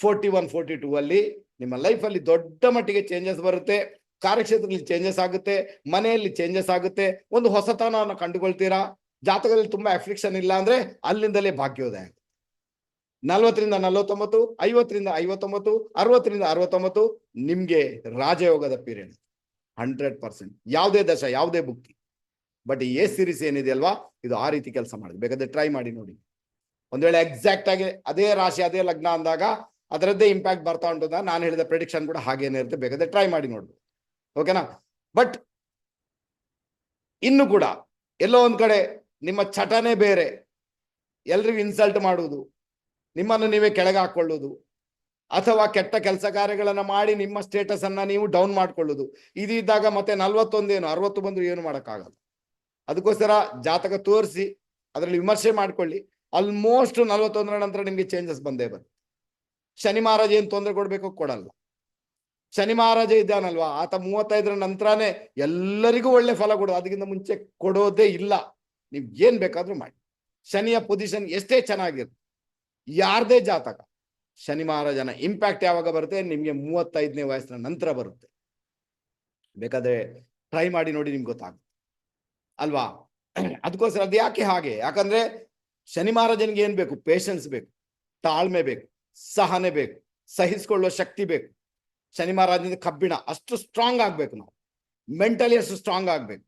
ಫೋರ್ಟಿ ಒನ್ ಫೋರ್ಟಿ ಟೂ ಅಲ್ಲಿ ನಿಮ್ಮ ಲೈಫಲ್ಲಿ ದೊಡ್ಡ ಮಟ್ಟಿಗೆ ಚೇಂಜಸ್ ಬರುತ್ತೆ. ಕಾರ್ಯಕ್ಷೇತ್ರದಲ್ಲಿ ಚೇಂಜಸ್ ಆಗುತ್ತೆ. ಮನೆಯಲ್ಲಿ ಚೇಂಜಸ್ ಆಗುತ್ತೆ. ಒಂದು ಹೊಸತನವನ್ನು ಕಂಡುಕೊಳ್ತೀರಾ? ಜಾತಕದಲ್ಲಿ ತುಂಬಾ ಅಫ್ಲಿಕ್ಷನ್ ಇಲ್ಲ ಅಂದ್ರೆ ಅಲ್ಲಿಂದಲೇ ಭಾಗ್ಯೋದಯ ನಲ್ವತ್ತರಿಂದ ನಲವತ್ತೊಂಬತ್ತು, ಐವತ್ತರಿಂದ ಐವತ್ತೊಂಬತ್ತು, ಅರವತ್ತರಿಂದ ಅರವತ್ತೊಂಬತ್ತು ನಿಮ್ಗೆ ರಾಜಯೋಗದ ಪೀರಿಯಡ್ ಹಂಡ್ರೆಡ್ ಪರ್ಸೆಂಟ್ ಯಾವುದೇ ದಶ, ಯಾವುದೇ ಬುಕ್ತಿ ಬಟ್ ಎ ಸಿರೀಸ್ ಏನಿದೆ ಅಲ್ವಾ, ಇದು ಆ ರೀತಿ ಕೆಲಸ ಮಾಡಿದೆ ಬೇಕಾದ್ರೆ ಟ್ರೈ ಮಾಡಿ ನೋಡಿ. ಒಂದ್ ವೇಳೆ ಎಕ್ಸಾಕ್ಟ್ ಆಗಿ ಅದೇ ರಾಶಿ, ಅದೇ ಲಗ್ನ ಅಂದಾಗ ಅದರದ್ದೇ ಇಂಪ್ಯಾಕ್ಟ್ ಬರ್ತಾ ಉಂಟು ಅಂತ ನಾನು ಹೇಳಿದ ಪ್ರೆಡಿಕ್ಷನ್ ಕೂಡ ಹಾಗೇನೇ ಇರುತ್ತೆ. ಬೇಕಾದ್ರೆ ಟ್ರೈ ಮಾಡಿ ನೋಡ್ಬೋದು ಓಕೆನಾ ಬಟ್ ಇನ್ನು ಕೂಡ ಎಲ್ಲೋ ಒಂದ್ ಕಡೆ ನಿಮ್ಮ ಚಟನೆ ಬೇರೆ. ಎಲ್ರಿಗೂ ಇನ್ಸಲ್ಟ್ ಮಾಡುವುದು. ನಿಮ್ಮನ್ನು ನೀವೇ ಕೆಳಗೆ ಹಾಕೊಳ್ಳುವುದು ಅಥವಾ ಕೆಟ್ಟ ಕೆಲಸ ಕಾರ್ಯಗಳನ್ನು ಮಾಡಿ ನಿಮ್ಮ ಸ್ಟೇಟಸ್ ಅನ್ನ ನೀವು ಡೌನ್ ಮಾಡ್ಕೊಳ್ಳುದು ಇದಿದ್ದಾಗ ಮತ್ತೆ ನಲ್ವತ್ತೊಂದೇನು, ಅರವತ್ತು ಬಂದು ಏನು ಮಾಡೋಕ್ಕಾಗಲ್ಲ. ಅದಕ್ಕೋಸ್ಕರ ಜಾತಕ ತೋರಿಸಿ, ಅದರಲ್ಲಿ ವಿಮರ್ಶೆ ಮಾಡ್ಕೊಳ್ಳಿ. ಆಲ್ಮೋಸ್ಟ್ ನಲ್ವತ್ತೊಂದರ ನಂತರ ನಿಮ್ಗೆ ಚೇಂಜಸ್ ಬಂದೇ ಬರುತ್ತೆ. ಶನಿ ಮಹಾರಾಜ ಏನು ತೊಂದರೆ ಕೊಡ್ಬೇಕು ಕೊಡಲ್ಲ. ಶನಿ ಮಹಾರಾಜ ಇದ್ದಾನಲ್ವಾ? ಆತ ಮೂವತ್ತೈದರ ನಂತರನೇ ಎಲ್ಲರಿಗೂ ಒಳ್ಳೆ ಫಲ ಕೊಡೋದು ಅದಕ್ಕಿಂತ ಮುಂಚೆ ಕೊಡೋದೇ ಇಲ್ಲ. ನೀವ್ ಏನ್ ಬೇಕಾದ್ರೂ ಮಾಡಿ. ಶನಿಯ ಪೊಸಿಷನ್ ಎಷ್ಟೇ ಚೆನ್ನಾಗಿರುತ್ತೆ. ಯಾರ್ದೇ ಜಾತಕ, ಶನಿ ಮಹಾರಾಜನ ಇಂಪ್ಯಾಕ್ಟ್ ಯಾವಾಗ ಬರುತ್ತೆ? ನಿಮ್ಗೆ ಮೂವತ್ತೈದನೇ ವಯಸ್ಸಿನ ನಂತರ ಬರುತ್ತೆ. ಬೇಕಾದ್ರೆ ಟ್ರೈ ಮಾಡಿ ನೋಡಿ ನಿಮ್ಗೆ ಗೊತ್ತಾಗುತ್ತೆ. ಅಲ್ವಾ? ಅದಕ್ಕೋಸ್ಕರ ಅದು ಯಾಕೆ ಹಾಗೆ? ಯಾಕಂದ್ರೆ ಶನಿ ಮಹಾರಾಜನಿಗೆ ಏನ್ ಬೇಕು? ಪೇಷನ್ಸ್ ಬೇಕು, ತಾಳ್ಮೆ ಬೇಕು, ಸಹನೆ ಬೇಕು, ಸಹಿಸ್ಕೊಳ್ಳೋ ಶಕ್ತಿ ಬೇಕು. ಶನಿ ಮಹಾರಾಜನ ಕಬ್ಬಿಣ ಅಷ್ಟು ಸ್ಟ್ರಾಂಗ್ ಆಗ್ಬೇಕು ನಾವು. ಮೆಂಟಲಿ ಅಷ್ಟು ಸ್ಟ್ರಾಂಗ್ ಆಗ್ಬೇಕು.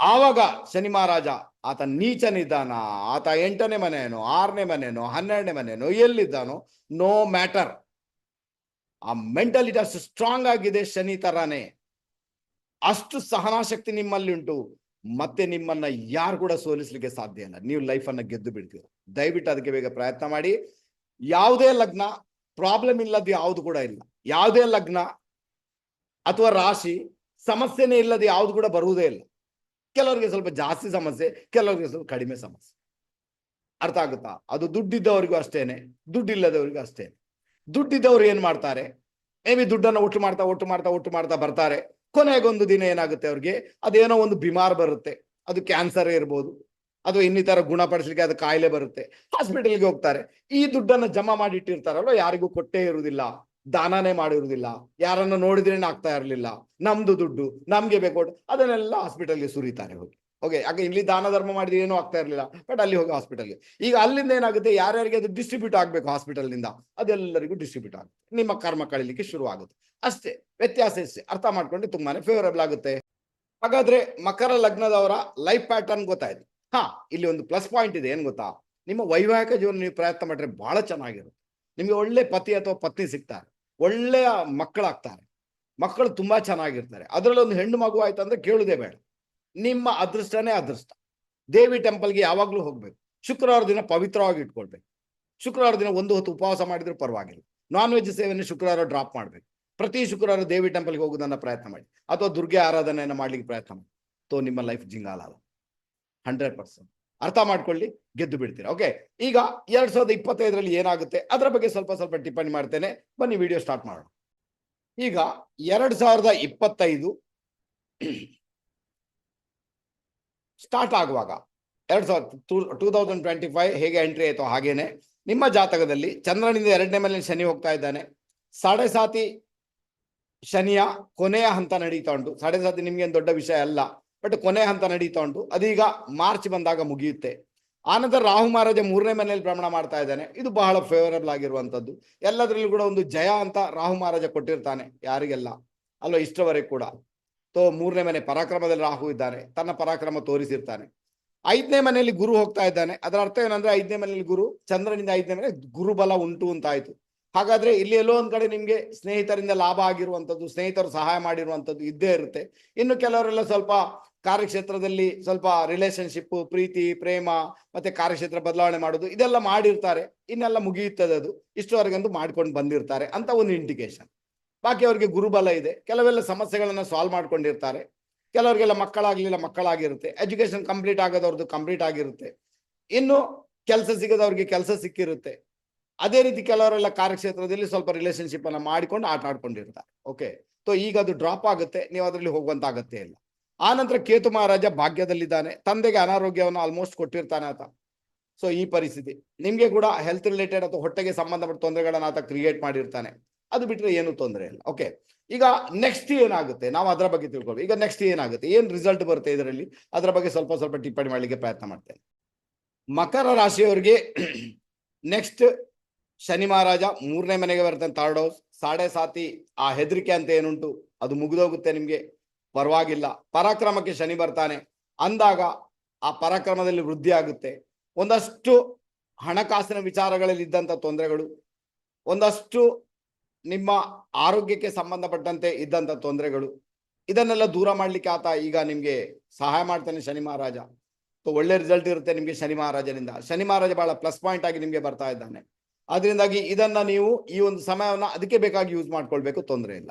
ಆವಾಗ ಶನಿ ಮಹಾರಾಜ ಆತ ನೀಚನಿದ್ದಾನ ಆತ ಎಂಟನೇ ಮನೆಯೇನೋ, ಆರನೇ ಮನೆಯೇನೋ, ಹನ್ನೆರಡನೇ ಮನೆಯೇನೋ, ಎಲ್ಲಿದ್ದಾನೋ ನೋ ಮ್ಯಾಟರ್ ಆ ಮೆಂಟಲಿಟಿ ಅಷ್ಟು ಸ್ಟ್ರಾಂಗ್ ಆಗಿದೆ ಶನಿ ತರಾನೇ. ಅಷ್ಟು ಸಹನಾಶಕ್ತಿ ನಿಮ್ಮಲ್ಲಿ ಉಂಟು ಮತ್ತೆ ನಿಮ್ಮನ್ನ ಯಾರು ಕೂಡ ಸೋಲಿಸ್ಲಿಕ್ಕೆ ಸಾಧ್ಯ ಇಲ್ಲ. ನೀವು ಲೈಫ್ ಅನ್ನ ಗೆದ್ದು ಬಿಡ್ತೀರ. ದಯವಿಟ್ಟು ಅದಕ್ಕೆ ಬೇಗ ಪ್ರಯತ್ನ ಮಾಡಿ. ಯಾವುದೇ ಲಗ್ನ ಪ್ರಾಬ್ಲಮ್ ಇಲ್ಲದ ಯಾವ್ದು ಕೂಡ ಇಲ್ಲ. ಯಾವುದೇ ಲಗ್ನ ಅಥವಾ ರಾಶಿ, ಸಮಸ್ಯೆನೇ ಇಲ್ಲದೆ ಯಾವ್ದು ಕೂಡ ಬರುವುದೇ ಇಲ್ಲ. ಕೆಲವರಿಗೆ ಸ್ವಲ್ಪ ಜಾಸ್ತಿ ಸಮಸ್ಯೆ, ಕೆಲವರಿಗೆ ಸ್ವಲ್ಪ ಕಡಿಮೆ ಸಮಸ್ಯೆ. ಅರ್ಥ ಆಗುತ್ತಾ? ಅದು ದುಡ್ಡಿದ್ದವರಿಗೂ ಅಷ್ಟೇನೆ, ದುಡ್ಡಿಲ್ಲದವರಿಗೂ ಅಷ್ಟೇ ದುಡ್ಡಿದ್ದವ್ರು ಏನ್ ಮಾಡ್ತಾರೆ? ಮೇ ಬಿ ದುಡ್ಡನ್ನು ಒಟ್ಟು ಮಾಡ್ತಾ ಒಟ್ಟು ಮಾಡ್ತಾ ಒಟ್ಟು ಮಾಡ್ತಾ ಬರ್ತಾರೆ. ಕೊನೆಗೊಂದು ದಿನ ಏನಾಗುತ್ತೆ ಅವ್ರಿಗೆ? ಅದೇನೋ ಒಂದು ಬಿಮಾರ್ ಬರುತ್ತೆ. ಅದು ಕ್ಯಾನ್ಸರ್ ಇರ್ಬೋದು. ಅದು ಇನ್ನಿತರ ಗುಣಪಡಿಸ್ಲಿಕ್ಕೆ ಅದು ಕಾಯಿಲೆ ಬರುತ್ತೆ. ಹಾಸ್ಪಿಟಲ್ಗೆ ಹೋಗ್ತಾರೆ. ಈ ದುಡ್ಡನ್ನು ಜಮಾ ಮಾಡಿ ಇಟ್ಟಿರ್ತಾರಲ್ವ? ಯಾರಿಗೂ ಕೊಟ್ಟೇ ಇರುವುದಿಲ್ಲ. ದಾನನೇ ಮಾಡಿರುವುದಿಲ್ಲ. ಯಾರನ್ನ ನೋಡಿದ್ರೇನೆ ಆಗ್ತಾ ಇರಲಿಲ್ಲ. ನಮ್ದು ದುಡ್ಡು, ನಮ್ಗೆ ಬೇಕು ಅದನ್ನೆಲ್ಲ ಹಾಸ್ಪಿಟಲ್ಗೆ ಸುರಿತಾರೆ ಹೋಗಿ. ಓಕೆ ಯಾಕೆ ಇಲ್ಲಿ ದಾನ ಧರ್ಮ ಮಾಡಿದ್ರೆ ಏನೂ ಆಗ್ತಾ ಇರಲಿಲ್ಲ ಬಟ್ ಅಲ್ಲಿ ಹೋಗಿ ಹಾಸ್ಪಿಟಲ್ಗೆ ಈಗ ಅಲ್ಲಿಂದ ಏನಾಗುತ್ತೆ, ಯಾರ್ಯಾರಿಗೆ ಅದು ಡಿಸ್ಟ್ರಿಬ್ಯೂಟ್ ಆಗ್ಬೇಕು ಹಾಸ್ಪಿಟಲ್ನಿಂದ ಅದೆಲ್ಲರಿಗೂ ಡಿಸ್ಟ್ರಿಬ್ಯೂಟ್ ಆಗುತ್ತೆ. ನಿಮ್ಮ ಕರ್ಮ ಕಳಿಲಿಕ್ಕೆ ಶುರು ಆಗುತ್ತೆ ಅಷ್ಟೇ, ವ್ಯತ್ಯಾಸ ಇಷ್ಟೇ. ಅರ್ಥ ಮಾಡ್ಕೊಂಡು ತುಂಬಾನೇ ಫೇವರಬಲ್ ಆಗುತ್ತೆ. ಹಾಗಾದ್ರೆ ಮಕರ ಲಗ್ನದವರ ಲೈಫ್ ಪ್ಯಾಟರ್ನ್ ಗೊತ್ತಾಯ್ತು ಹಾ, ಇಲ್ಲಿ ಒಂದು ಪ್ಲಸ್ ಪಾಯಿಂಟ್ ಇದೆ, ಏನ್ ಗೊತ್ತಾ? ನಿಮ್ಮ ವೈವಾಹಿಕ ಜೀವನ ನೀವು ಪ್ರಯತ್ನ ಮಾಡಿದ್ರೆ ಬಹಳ ಚೆನ್ನಾಗಿರುತ್ತೆ. ನಿಮ್ಗೆ ಒಳ್ಳೆ ಪತಿ ಅಥವಾ ಪತ್ನಿ ಸಿಗ್ತಾರೆ. ಒಳ್ಳೆಯ ಮಕ್ಕಳಾಗ್ತಾರೆ. ಮಕ್ಕಳು ತುಂಬಾ ಚೆನ್ನಾಗಿರ್ತಾರೆ. ಅದರಲ್ಲಿ ಒಂದು ಹೆಣ್ಣು ಮಗು ಆಯ್ತು ಅಂದ್ರೆ ಕೇಳುದೇ ಬೇಡ. ನಿಮ್ಮ ಅದೃಷ್ಟನೇ ಅದೃಷ್ಟ. ದೇವಿ ಟೆಂಪಲ್ಗೆ ಯಾವಾಗ್ಲೂ ಹೋಗ್ಬೇಕು. ಶುಕ್ರವಾರ ದಿನ ಪವಿತ್ರವಾಗಿ ಇಟ್ಕೊಳ್ಬೇಕು. ಶುಕ್ರವಾರ ದಿನ ಒಂದು ಹೊತ್ತು ಉಪವಾಸ ಮಾಡಿದ್ರೆ ಪರವಾಗಿಲ್ಲ. ನಾನ್ ವೆಜ್ ಸೇವೆಯನ್ನು ಶುಕ್ರವಾರ ಡ್ರಾಪ್ ಮಾಡ್ಬೇಕು. ಪ್ರತಿ ಶುಕ್ರವಾರ ದೇವಿ ಟೆಂಪಲ್ಗೆ ಹೋಗೋದನ್ನ ಪ್ರಯತ್ನ ಮಾಡಿ. ಅಥವಾ ದುರ್ಗೆ ಆರಾಧನೆಯನ್ನ ಮಾಡ್ಲಿಕ್ಕೆ ಪ್ರಯತ್ನ ಮಾಡಿ. ತೋ, ನಿಮ್ಮ ಲೈಫ್ ಜಿಂಗಾಲ ಹಂಡ್ರೆಡ್ ಪರ್ಸೆಂಟ್ ಅರ್ಥ ಮಾಡ್ಕೊಳ್ಳಿ, ಗೆದ್ದು ಬಿಡ್ತೀರಾ. ಓಕೆ ಈಗ ಎರಡ್ ಸಾವಿರದ ಇಪ್ಪತ್ತೈದರಲ್ಲಿ ಏನಾಗುತ್ತೆ? ಅದರ ಬಗ್ಗೆ ಸ್ವಲ್ಪ ಸ್ವಲ್ಪ ಟಿಪ್ಪಣಿ ಮಾಡ್ತೇನೆ. ಬನ್ನಿ ವಿಡಿಯೋ ಸ್ಟಾರ್ಟ್ ಮಾಡೋಣ. ಈಗ ಎರಡ್ ಸಾವಿರದ ಇಪ್ಪತ್ತೈದು ಸ್ಟಾರ್ಟ್ ಆಗುವಾಗ, ಎರಡ್ ಸಾವಿರದ two two thousand twenty five ಹೇಗೆ ಎಂಟ್ರಿ ಆಯ್ತೋ ಹಾಗೇನೆ, ನಿಮ್ಮ ಜಾತಕದಲ್ಲಿ ಚಂದ್ರನಿಂದ ಎರಡನೇ ಮೇಲೆ ಶನಿ ಹೋಗ್ತಾ ಇದ್ದಾನೆ. ಸಾಡೆ ಸಾತಿ ಶನಿಯ ಕೊನೆಯ ಹಂತ ನಡೀತಾ ಉಂಟು. ಸಾಡೆ ಸಾತಿ ನಿಮ್ಗೇನು ದೊಡ್ಡ ವಿಷಯ ಅಲ್ಲ. ಬಟ್ ಕೊನೆ ಹಂತ ನಡೀತಾ ಉಂಟು. ಅದೀಗ ಮಾರ್ಚ್ ಬಂದಾಗ ಮುಗಿಯುತ್ತೆ. ಆನಂತರ ರಾಹು ಮಹಾರಾಜ ಮೂರನೇ ಮನೆಯಲ್ಲಿ ಭ್ರಮಣ ಮಾಡ್ತಾ ಇದ್ದಾನೆ. ಇದು ಬಹಳ ಫೇವರಬಲ್ ಆಗಿರುವಂತದ್ದು ಎಲ್ಲದರಲ್ಲೂ ಕೂಡ ಒಂದು ಜಯ ಅಂತ ರಾಹು ಮಹಾರಾಜ ಕೊಟ್ಟಿರ್ತಾನೆ, ಯಾರಿಗೆಲ್ಲ? ಅಲ್ವಾ ಇಷ್ಟವರೆಗೆ ಕೂಡ. ತೋ, ಮೂರನೇ ಮನೆ ಪರಾಕ್ರಮದಲ್ಲಿ ರಾಹು ಇದ್ದಾನೆ. ತನ್ನ ಪರಾಕ್ರಮ ತೋರಿಸಿರ್ತಾನೆ. ಐದನೇ ಮನೆಯಲ್ಲಿ ಗುರು ಹೋಗ್ತಾ ಇದ್ದಾನೆ. ಅದರ ಅರ್ಥ ಏನಂದ್ರೆ ಐದನೇ ಮನೆಯಲ್ಲಿ ಗುರು, ಚಂದ್ರನಿಂದ ಐದನೇ ಮನೆ ಗುರುಬಲ ಉಂಟು ಅಂತ ಆಯ್ತು. ಹಾಗಾದ್ರೆ ಇಲ್ಲಿ ಎಲ್ಲೋ ಒಂದ್ ಕಡೆ ನಿಮ್ಗೆ ಸ್ನೇಹಿತರಿಂದ ಲಾಭ ಆಗಿರುವಂತದ್ದು ಸ್ನೇಹಿತರು ಸಹಾಯ ಮಾಡಿರುವಂತದ್ದು ಇದ್ದೇ ಇರುತ್ತೆ. ಇನ್ನು ಕೆಲವರೆಲ್ಲ ಸ್ವಲ್ಪ ಕಾರ್ಯಕ್ಷೇತ್ರದಲ್ಲಿ ಸ್ವಲ್ಪ ರಿಲೇಶನ್ಶಿಪ್ ಪ್ರೀತಿ, ಪ್ರೇಮ, ಮತ್ತೆ ಕಾರ್ಯಕ್ಷೇತ್ರ ಬದಲಾವಣೆ ಮಾಡೋದು, ಇದೆಲ್ಲ ಮಾಡಿರ್ತಾರೆ. ಇನ್ನೆಲ್ಲ ಮುಗಿಯುತ್ತದೆ ಅದು. ಇಷ್ಟವರೆಗಂತೂ ಮಾಡ್ಕೊಂಡು ಬಂದಿರ್ತಾರೆ ಅಂತ ಒಂದು ಇಂಡಿಕೇಶನ್ ಬಾಕಿ ಅವರಿಗೆ ಗುರುಬಲ ಇದೆ. ಕೆಲವೆಲ್ಲ ಸಮಸ್ಯೆಗಳನ್ನ ಸಾಲ್ವ್ ಮಾಡ್ಕೊಂಡಿರ್ತಾರೆ. ಕೆಲವರಿಗೆಲ್ಲ ಮಕ್ಕಳಾಗ್ಲಿಲ್ಲ ಮಕ್ಕಳಾಗಿರುತ್ತೆ. ಎಜುಕೇಶನ್ ಕಂಪ್ಲೀಟ್ ಆಗೋದವ್ರದ್ದು ಕಂಪ್ಲೀಟ್ ಆಗಿರುತ್ತೆ. ಇನ್ನು ಕೆಲಸ ಸಿಗದವ್ರಿಗೆ ಕೆಲಸ ಸಿಕ್ಕಿರುತ್ತೆ. ಅದೇ ರೀತಿ ಕೆಲವರೆಲ್ಲ ಕಾರ್ಯಕ್ಷೇತ್ರದಲ್ಲಿ ಸ್ವಲ್ಪ ರಿಲೇಶನ್ಶಿಪ್ ಅನ್ನ ಮಾಡಿಕೊಂಡು ಆಟ ಆಡ್ಕೊಂಡಿರ್ತಾರೆ. ಓಕೆ ಸೊ ಈಗ ಅದು ಡ್ರಾಪ್ ಆಗುತ್ತೆ. ನೀವು ಅದರಲ್ಲಿ ಹೋಗುವಂತ ಅಗತ್ಯ ಇಲ್ಲ. ಆ ನಂತರ ಕೇತು ಮಹಾರಾಜ ಭಾಗ್ಯದಲ್ಲಿದ್ದಾನೆ. ತಂದೆಗೆ ಅನಾರೋಗ್ಯವನ್ನು ಆಲ್ಮೋಸ್ಟ್ ಕೊಟ್ಟಿರ್ತಾನೆ ಆತ. ಸೊ ಈ ಪರಿಸ್ಥಿತಿ. ನಿಮ್ಗೆ ಕೂಡ ಹೆಲ್ತ್ ರಿಲೇಟೆಡ್ ಅಥವಾ ಹೊಟ್ಟೆಗೆ ಸಂಬಂಧಪಟ್ಟ ತೊಂದರೆಗಳನ್ನ ಆತ ಕ್ರಿಯೇಟ್ ಮಾಡಿರ್ತಾನೆ. ಅದು ಬಿಟ್ರೆ ಏನು ತೊಂದರೆ ಇಲ್ಲ. ಓಕೆ ಈಗ ನೆಕ್ಸ್ಟ್ ಏನಾಗುತ್ತೆ? ನಾವು ಅದರ ಬಗ್ಗೆ ತಿಳ್ಕೊಳ್ಬೇಕು. ಈಗ ನೆಕ್ಸ್ಟ್ ಏನಾಗುತ್ತೆ? ಏನು ರಿಸಲ್ಟ್ ಬರುತ್ತೆ ಇದರಲ್ಲಿ? ಅದರ ಬಗ್ಗೆ ಸ್ವಲ್ಪ ಸ್ವಲ್ಪ ಟಿಪ್ಪಣಿ ಮಾಡಲಿಕ್ಕೆ ಪ್ರಯತ್ನ ಮಾಡ್ತೇನೆ. ಮಕರ ರಾಶಿಯವರಿಗೆ ನೆಕ್ಸ್ಟ್ ಶನಿ ಮಹಾರಾಜ ಮೂರನೇ ಮನೆಗೆ ಬರ್ತಾನೆ ಥರ್ಡ್ ಹೌಸ್ ಸಾಡೆ ಸಾತಿ ಆ ಹೆದರಿಕೆ ಅಂತ ಏನುಂಟು? ಅದು ಮುಗಿದೋಗುತ್ತೆ ನಿಮ್ಗೆ. ಪರವಾಗಿಲ್ಲ. ಪರಾಕ್ರಮಕ್ಕೆ ಶನಿ ಬರ್ತಾನೆ. ಅಂದಾಗ ಆ ಪರಾಕ್ರಮದಲ್ಲಿ ವೃದ್ಧಿ ಆಗುತ್ತೆ ಒಂದಷ್ಟು ಹಣಕಾಸಿನ ವಿಚಾರಗಳಲ್ಲಿ ಇದ್ದಂಥ ತೊಂದರೆಗಳು, ಒಂದಷ್ಟು ನಿಮ್ಮ ಆರೋಗ್ಯಕ್ಕೆ ಸಂಬಂಧಪಟ್ಟಂತೆ ಇದ್ದಂತ ತೊಂದರೆಗಳು, ಇದನ್ನೆಲ್ಲ ದೂರ ಮಾಡಲಿಕ್ಕೆ ಆತ ಈಗ ನಿಮಗೆ ಸಹಾಯ ಮಾಡ್ತಾನೆ ಶನಿ ಮಹಾರಾಜ. ಒಳ್ಳೆ ರಿಸಲ್ಟ್ ಇರುತ್ತೆ ನಿಮಗೆ ಶನಿ ಮಹಾರಾಜನಿಂದ. ಶನಿ ಮಹಾರಾಜ ಬಹಳ ಪ್ಲಸ್ ಪಾಯಿಂಟ್ ಆಗಿ ನಿಮಗೆ ಬರ್ತಾ ಇದ್ದಾನೆ. ಅದರಿಂದಾಗಿ ಇದನ್ನ ನೀವು ಈ ಒಂದು ಸಮಯವನ್ನ ಅದಕ್ಕೆ ಬೇಕಾಗಿ ಯೂಸ್ ಮಾಡ್ಕೊಳ್ಬೇಕು ತೊಂದರೆ ಇಲ್ಲ.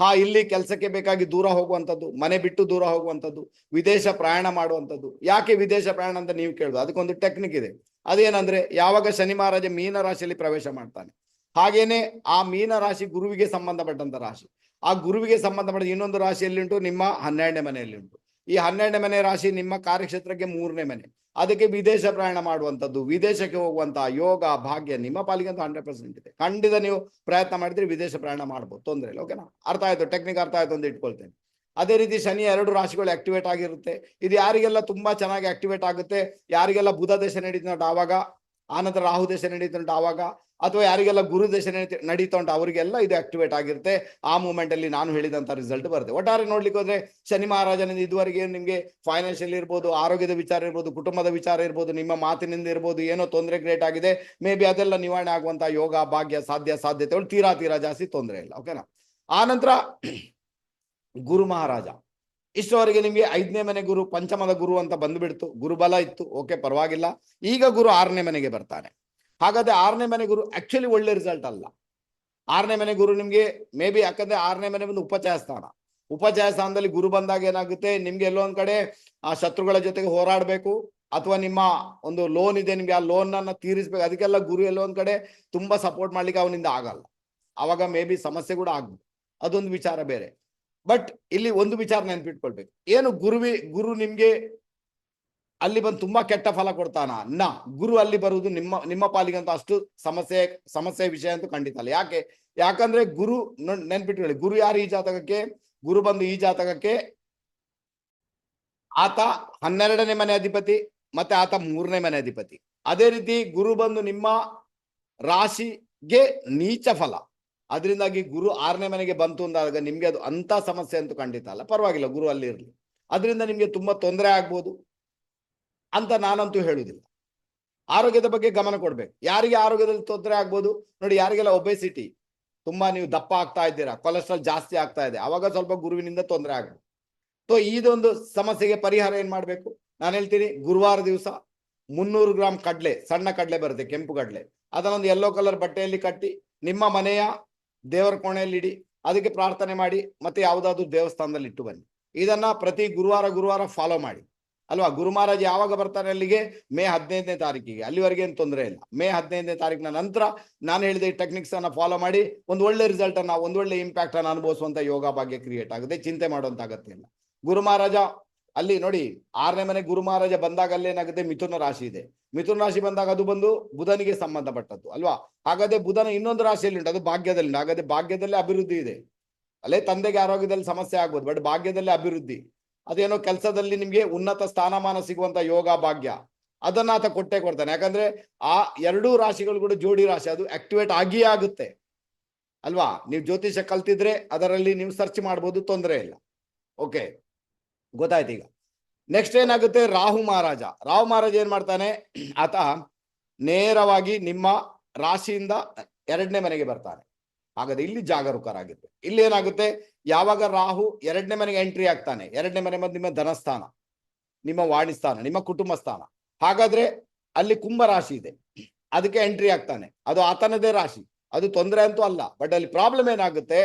ಹಾ, ಇಲ್ಲಿ ಕೆಲಸಕ್ಕೆ ಬೇಕಾಗಿ ದೂರ ಹೋಗುವಂಥದ್ದು, ಮನೆ ಬಿಟ್ಟು ದೂರ ಹೋಗುವಂಥದ್ದು, ವಿದೇಶ ಪ್ರಯಾಣ ಮಾಡುವಂಥದ್ದು. ಯಾಕೆ ವಿದೇಶ ಪ್ರಯಾಣ ಅಂತ ನೀವು ಕೇಳುದು ಅದಕ್ಕೊಂದು ಟೆಕ್ನಿಕ್ ಇದೆ. ಅದೇನಂದ್ರೆ, ಯಾವಾಗ ಶನಿ ಮಹಾರಾಜ ಮೀನ ರಾಶಿಯಲ್ಲಿ ಪ್ರವೇಶ ಮಾಡ್ತಾನೆ. ಹಾಗೇನೆ ಆ ಮೀನ ರಾಶಿ ಗುರುವಿಗೆ ಸಂಬಂಧಪಟ್ಟಂತ ರಾಶಿ. ಆ ಗುರುವಿಗೆ ಸಂಬಂಧಪಟ್ಟ ಇನ್ನೊಂದು ರಾಶಿಯಲ್ಲಿ ಉಂಟು ನಿಮ್ಮ ಹನ್ನೆರಡನೇ ಮನೆಯಲ್ಲಿ ಉಂಟು ಈ ಹನ್ನೆರಡನೇ ಮನೆ ರಾಶಿ ನಿಮ್ಮ ಕಾರ್ಯಕ್ಷೇತ್ರಕ್ಕೆ ಮೂರನೇ ಮನೆ. ಅದಕ್ಕೆ ವಿದೇಶ ಪ್ರಯಾಣ ಮಾಡುವಂಥದ್ದು, ವಿದೇಶಕ್ಕೆ ಹೋಗುವಂತಹ ಯೋಗ, ಭಾಗ್ಯ ನಿಮ್ಮ ಪಾಲಿಗಂತೂ ಹಂಡ್ರೆಡ್ ಪರ್ಸೆಂಟ್ ಇದೆ. ಖಂಡಿತ ನೀವು ಪ್ರಯತ್ನ ಮಾಡಿದ್ರೆ ವಿದೇಶ ಪ್ರಯಾಣ ಮಾಡ್ಬೋದು, ತೊಂದರೆ ಇಲ್ಲ ಓಕೆನಾ ಅರ್ಥ ಆಯ್ತು ಟೆಕ್ನಿಕ್ ಅರ್ಥ ಆಯ್ತು ಅಂತ ಇಟ್ಕೊಳ್ತೇನೆ. ಅದೇ ರೀತಿ ಶನಿ ಎರಡು ರಾಶಿಗಳು ಆಕ್ಟಿವೇಟ್ ಆಗಿರುತ್ತೆ. ಇದು ಯಾರಿಗೆಲ್ಲ ತುಂಬಾ ಚೆನ್ನಾಗಿ ಆಕ್ಟಿವೇಟ್ ಆಗುತ್ತೆ, ಯಾರಿಗೆಲ್ಲ ಬುಧ ದೇಶ ನಡೀತಾ ಉಂಟು ಆವಾಗ, ಆನಂತರ ರಾಹು ದೇಶ ನಡೀತಾ ಉಂಟು ಆವಾಗ ಅಥವಾ ಯಾರಿಗೆಲ್ಲ ಗುರು ದರ್ಶನ ನಡೀತ- ಉಂಟು, ಅವರಿಗೆಲ್ಲ ಇದು ಆಕ್ಟಿವೇಟ್ ಆಗಿರುತ್ತೆ. ಆ ಮೂಮೆಂಟ್ ಅಲ್ಲಿ ನಾನು ಹೇಳಿದಂತ ರಿಸಲ್ಟ್ ಬರುತ್ತೆ. ಒಟ್ಟಾರೆ ನೋಡ್ಲಿಕ್ಕೆ ಹೋದ್ರೆ ಶನಿ ಮಹಾರಾಜನಿಂದ ಇದುವರೆಗೆ ನಿಮಗೆ ಫೈನಾನ್ಷಿಯಲ್ ಇರ್ಬೋದು, ಆರೋಗ್ಯದ ವಿಚಾರ ಇರ್ಬೋದು, ಕುಟುಂಬದ ವಿಚಾರ ಇರ್ಬೋದು, ನಿಮ್ಮ ಮಾತಿನಿಂದ ಇರ್ಬೋದು, ಏನೋ ತೊಂದರೆ ಕ್ರಿಯೇಟ್ ಆಗಿದೆ. ಮೇ ಬಿ ಅದೆಲ್ಲ ನಿವಾರಣೆ ಆಗುವಂತ ಯೋಗ, ಭಾಗ್ಯ, ಸಾಧ್ಯ, ಸಾಧ್ಯತೆಗಳು ತೀರಾ ತೀರಾ ಜಾಸ್ತಿ ತೊಂದರೆ ಇಲ್ಲ ಓಕೆನಾ ಆ ನಂತರ ಗುರು ಮಹಾರಾಜ. ಇಷ್ಟವರೆಗೆ ನಿಮಗೆ ಐದನೇ ಮನೆ ಗುರು, ಪಂಚಮದ ಗುರು ಅಂತ ಬಂದ್ಬಿಡ್ತು. ಗುರುಬಲ ಇತ್ತು ಓಕೆ ಪರವಾಗಿಲ್ಲ. ಈಗ ಗುರು ಆರನೇ ಮನೆಗೆ ಬರ್ತಾನೆ. ಹಾಗಾದ್ರೆ ಆರನೇ ಮನೆ ಗುರು ಆಕ್ಚುಲಿ ಒಳ್ಳೆ ರಿಸಲ್ಟ್ ಅಲ್ಲ. ಆರನೇ ಮನೆ ಗುರು ನಿಮ್ಗೆ ಮೇ ಬಿ ಯಾಕಂದ್ರೆ ಆರನೇ ಮನೆ ಬಂದು ಉಪಚಯ ಸ್ಥಾನ. ಉಪಚಯ ಸ್ಥಾನದಲ್ಲಿ ಗುರು ಬಂದಾಗ ಏನಾಗುತ್ತೆ? ನಿಮ್ಗೆ ಎಲ್ಲೋ ಒಂದ್ ಕಡೆ, ಆ ಶತ್ರುಗಳ ಜೊತೆಗೆ ಹೋರಾಡಬೇಕು ಅಥವಾ ನಿಮ್ಮ ಒಂದು ಲೋನ್ ಇದೆ, ನಿಮ್ಗೆ ಆ ಲೋನ್ ಅನ್ನ ತೀರಿಸ್ಬೇಕು. ಅದಕ್ಕೆಲ್ಲ ಗುರು ಎಲ್ಲೋ ಒಂದ್ ಕಡೆ ತುಂಬಾ ಸಪೋರ್ಟ್ ಮಾಡ್ಲಿಕ್ಕೆ ಅವನಿಂದ ಆಗಲ್ಲ. ಅವಾಗ ಮೇ ಬಿ ಸಮಸ್ಯೆ ಕೂಡ ಆಗ್ಬೋದು. ಅದೊಂದು ವಿಚಾರ ಬೇರೆ. ಬಟ್ ಇಲ್ಲಿ ಒಂದು ವಿಚಾರ ನೆನ್ಪಿಟ್ಕೊಳ್ಬೇಕು. ಏನು ಗುರುವಿ, ಗುರು ನಿಮ್ಗೆ ಅಲ್ಲಿ ಬಂದು ತುಂಬಾ ಕೆಟ್ಟ ಫಲ ಕೊಡ್ತಾನ? ನ. ಗುರು ಅಲ್ಲಿ ಬರುವುದು ನಿಮ್ಮ ನಿಮ್ಮ ಪಾಲಿಗಂತ ಅಷ್ಟು ಸಮಸ್ಯೆ ಸಮಸ್ಯೆ ವಿಷಯ ಅಂತೂ ಖಂಡಿತ ಅಲ್ಲ. ಯಾಕೆ? ಯಾಕಂದ್ರೆ ಗುರು ನೆನ್ಪಿಟ್ಕೊಳ್ಳಿ ಗುರು ಯಾರು ಈ ಜಾತಕಕ್ಕೆ? ಗುರು ಬಂದು ಈ ಜಾತಕಕ್ಕೆ ಆತ ಹನ್ನೆರಡನೇ ಮನೆ ಅಧಿಪತಿ ಮತ್ತೆ ಆತ ಮೂರನೇ ಮನೆ ಅಧಿಪತಿ. ಅದೇ ರೀತಿ ಗುರು ಬಂದು ನಿಮ್ಮ ರಾಶಿಗೆ ನೀಚ ಫಲ. ಅದರಿಂದಾಗಿ ಗುರು ಆರನೇ ಮನೆಗೆ ಬಂತು ಅಂದಾಗ ನಿಮ್ಗೆ ಅದು ಅಂತ ಸಮಸ್ಯೆ ಅಂತೂ ಖಂಡಿತ ಅಲ್ಲ. ಪರವಾಗಿಲ್ಲ, ಗುರು ಅಲ್ಲಿ ಇರಲಿ. ಅದರಿಂದ ನಿಮ್ಗೆ ತುಂಬಾ ತೊಂದರೆ ಆಗ್ಬೋದು. ಅಂತ ನಾನಂತೂ ಹೇಳುವುದಿಲ್ಲ. ಆರೋಗ್ಯದ ಬಗ್ಗೆ ಗಮನ ಕೊಡ್ಬೇಕು. ಯಾರಿಗೆ ಆರೋಗ್ಯದಲ್ಲಿ ತೊಂದರೆ ಆಗ್ಬೋದು? ನೋಡಿ, ಯಾರಿಗೆಲ್ಲ ಒಬೆಸಿಟಿ ತುಂಬಾ ನೀವು ದಪ್ಪ ಆಗ್ತಾ ಇದ್ದೀರಾ ಕೊಲೆಸ್ಟ್ರಾಲ್ ಜಾಸ್ತಿ ಆಗ್ತಾ ಇದೆ, ಅವಾಗ ಸ್ವಲ್ಪ ಗುರುವಿನಿಂದ ತೊಂದರೆ ಆಗುತ್ತೆ. ಸೊ ಇದೊಂದು ಸಮಸ್ಯೆಗೆ ಪರಿಹಾರ ಏನ್ ಮಾಡ್ಬೇಕು? ನಾನು ಹೇಳ್ತೀನಿ, ಗುರುವಾರ ದಿವಸ ಮುನ್ನೂರು ಗ್ರಾಮ್ ಕಡ್ಲೆ, ಸಣ್ಣ ಕಡ್ಲೆ ಬರುತ್ತೆ, ಕೆಂಪು ಕಡ್ಲೆ. ಅದನ್ನೊಂದು ಯೆಲ್ಲೋ ಕಲರ್ ಬಟ್ಟೆಯಲ್ಲಿ ಕಟ್ಟಿ, ನಿಮ್ಮ ಮನೆಯ ದೇವರ ಕೋಣೆಯಲ್ಲಿ ಇಡಿ, ಅದಕ್ಕೆ ಪ್ರಾರ್ಥನೆ ಮಾಡಿ, ಮತ್ತೆ ಯಾವುದಾದ್ರೂ ದೇವಸ್ಥಾನದಲ್ಲಿ ಇಟ್ಟು ಬನ್ನಿ. ಇದನ್ನ ಪ್ರತಿ ಗುರುವಾರ ಗುರುವಾರ ಫಾಲೋ ಮಾಡಿ. ಅಲ್ವಾ? ಗುರು ಮಹಾರಾಜ್ ಯಾವಾಗ ಬರ್ತಾರೆ ಅಲ್ಲಿಗೆ? ಮೇ ಹದಿನೈದನೇ ತಾರೀಕಿಗೆ. ಅಲ್ಲಿವರೆಗೆ ಏನು ತೊಂದರೆ ಇಲ್ಲ. ಮೇ ಹದಿನೈದನೇ ತಾರೀಕಿನ ನಂತರ ನಾನು ಹೇಳಿದ ಈ ಟೆಕ್ನಿಕ್ಸ್ ಅನ್ನ ಫಾಲೋ ಮಾಡಿ ಒಂದು ಒಳ್ಳೆ ರಿಸಲ್ಟ್ ಅನ್ನ, ಒಂದು ಒಳ್ಳೆ ಇಂಪ್ಯಾಕ್ಟ್ ಅನ್ನು ಅನುಭವಿಸುವಂತ ಯೋಗ ಭಾಗ್ಯ ಕ್ರಿಯೇಟ್ ಆಗುತ್ತೆ. ಚಿಂತೆ ಮಾಡುವಂತ ಅಗತ್ಯ ಇಲ್ಲ. ಗುರು ಮಹಾರಾಜ, ಅಲ್ಲಿ ನೋಡಿ ಆರನೇ ಮನೆ ಗುರು ಮಹಾರಾಜ ಬಂದಾಗ ಅಲ್ಲಿ ಏನಾಗುತ್ತೆ? ಮಿಥುನ ರಾಶಿ ಇದೆ. ಮಿಥುನ ರಾಶಿ ಬಂದಾಗ ಅದು ಬಂದು ಬುಧನಿಗೆ ಸಂಬಂಧಪಟ್ಟದ್ದು, ಅಲ್ವಾ? ಹಾಗಾದ್ರೆ ಬುಧನ ಇನ್ನೊಂದು ರಾಶಿಯಲ್ಲಿ ಉಂಟು. ಅದು ಭಾಗ್ಯದಲ್ಲಿ ಹಾಗಾದ್ರೆ ಭಾಗ್ಯದಲ್ಲಿ ಅಭಿವೃದ್ಧಿ ಇದೆ. ಅಲ್ಲೇ ತಂದೆಗೆ ಆರೋಗ್ಯದಲ್ಲಿ ಸಮಸ್ಯೆ ಆಗ್ಬೋದು ಬಟ್ ಭಾಗ್ಯದಲ್ಲಿ ಅಭಿವೃದ್ಧಿ. ಅದೇನೋ ಕೆಲಸದಲ್ಲಿ ನಿಮ್ಗೆ ಉನ್ನತ ಸ್ಥಾನಮಾನ ಸಿಗುವಂತ ಯೋಗ ಭಾಗ್ಯ. ಅದನ್ನ ಆತ ಕೊಟ್ಟೆ ಕೊಡ್ತಾನೆ. ಯಾಕಂದ್ರೆ ಆ ಎರಡೂ ರಾಶಿಗಳು ಕೂಡ ಜೋಡಿ ರಾಶಿ. ಅದು ಆಕ್ಟಿವೇಟ್ ಆಗಿಯೇ ಆಗುತ್ತೆ. ಅಲ್ವಾ? ನೀವು ಜ್ಯೋತಿಷ ಕಲ್ತಿದ್ರೆ ಅದರಲ್ಲಿ ನೀವು ಸರ್ಚ್ ಮಾಡ್ಬೋದು, ತೊಂದರೆ ಇಲ್ಲ. ಓಕೆ ಗೊತ್ತಾಯ್ತು ಈಗ. ನೆಕ್ಸ್ಟ್ ಏನಾಗುತ್ತೆ? ರಾಹು ಮಹಾರಾಜ. ರಾಹು ಮಹಾರಾಜ ಏನ್ ಮಾಡ್ತಾನೆ? ಆತ ನೇರವಾಗಿ ನಿಮ್ಮ ರಾಶಿಯಿಂದ ಎರಡನೇ ಮನೆಗೆ ಬರ್ತಾನೆ. ಹಾಗಾದ್ರೆ ಇಲ್ಲಿ ಜಾಗರೂಕರಾಗಿರ್ಬೇಕು. ಇಲ್ಲಿ ಏನಾಗುತ್ತೆ? ಯಾವಾಗ ರಾಹು ಎರಡನೇ ಮನೆಗೆ ಎಂಟ್ರಿ ಆಗ್ತಾನೆ. ಎರಡನೇ ಮನೆ ಬಂದು ನಿಮ್ಮ ಧನಸ್ಥಾನ, ನಿಮ್ಮ ವಾಣಿಸ್ಥಾನ ನಿಮ್ಮ ಕುಟುಂಬ ಸ್ಥಾನ. ಹಾಗಾದ್ರೆ ಅಲ್ಲಿ ಕುಂಭ ರಾಶಿ ಇದೆ. ಅದಕ್ಕೆ ಎಂಟ್ರಿ ಆಗ್ತಾನೆ. ಅದು ಆತನದೇ ರಾಶಿ. ಅದು ತೊಂದರೆ ಅಂತೂ ಅಲ್ಲ. ಬಟ್ ಅಲ್ಲಿ ಪ್ರಾಬ್ಲಮ್ ಏನಾಗುತ್ತೆ?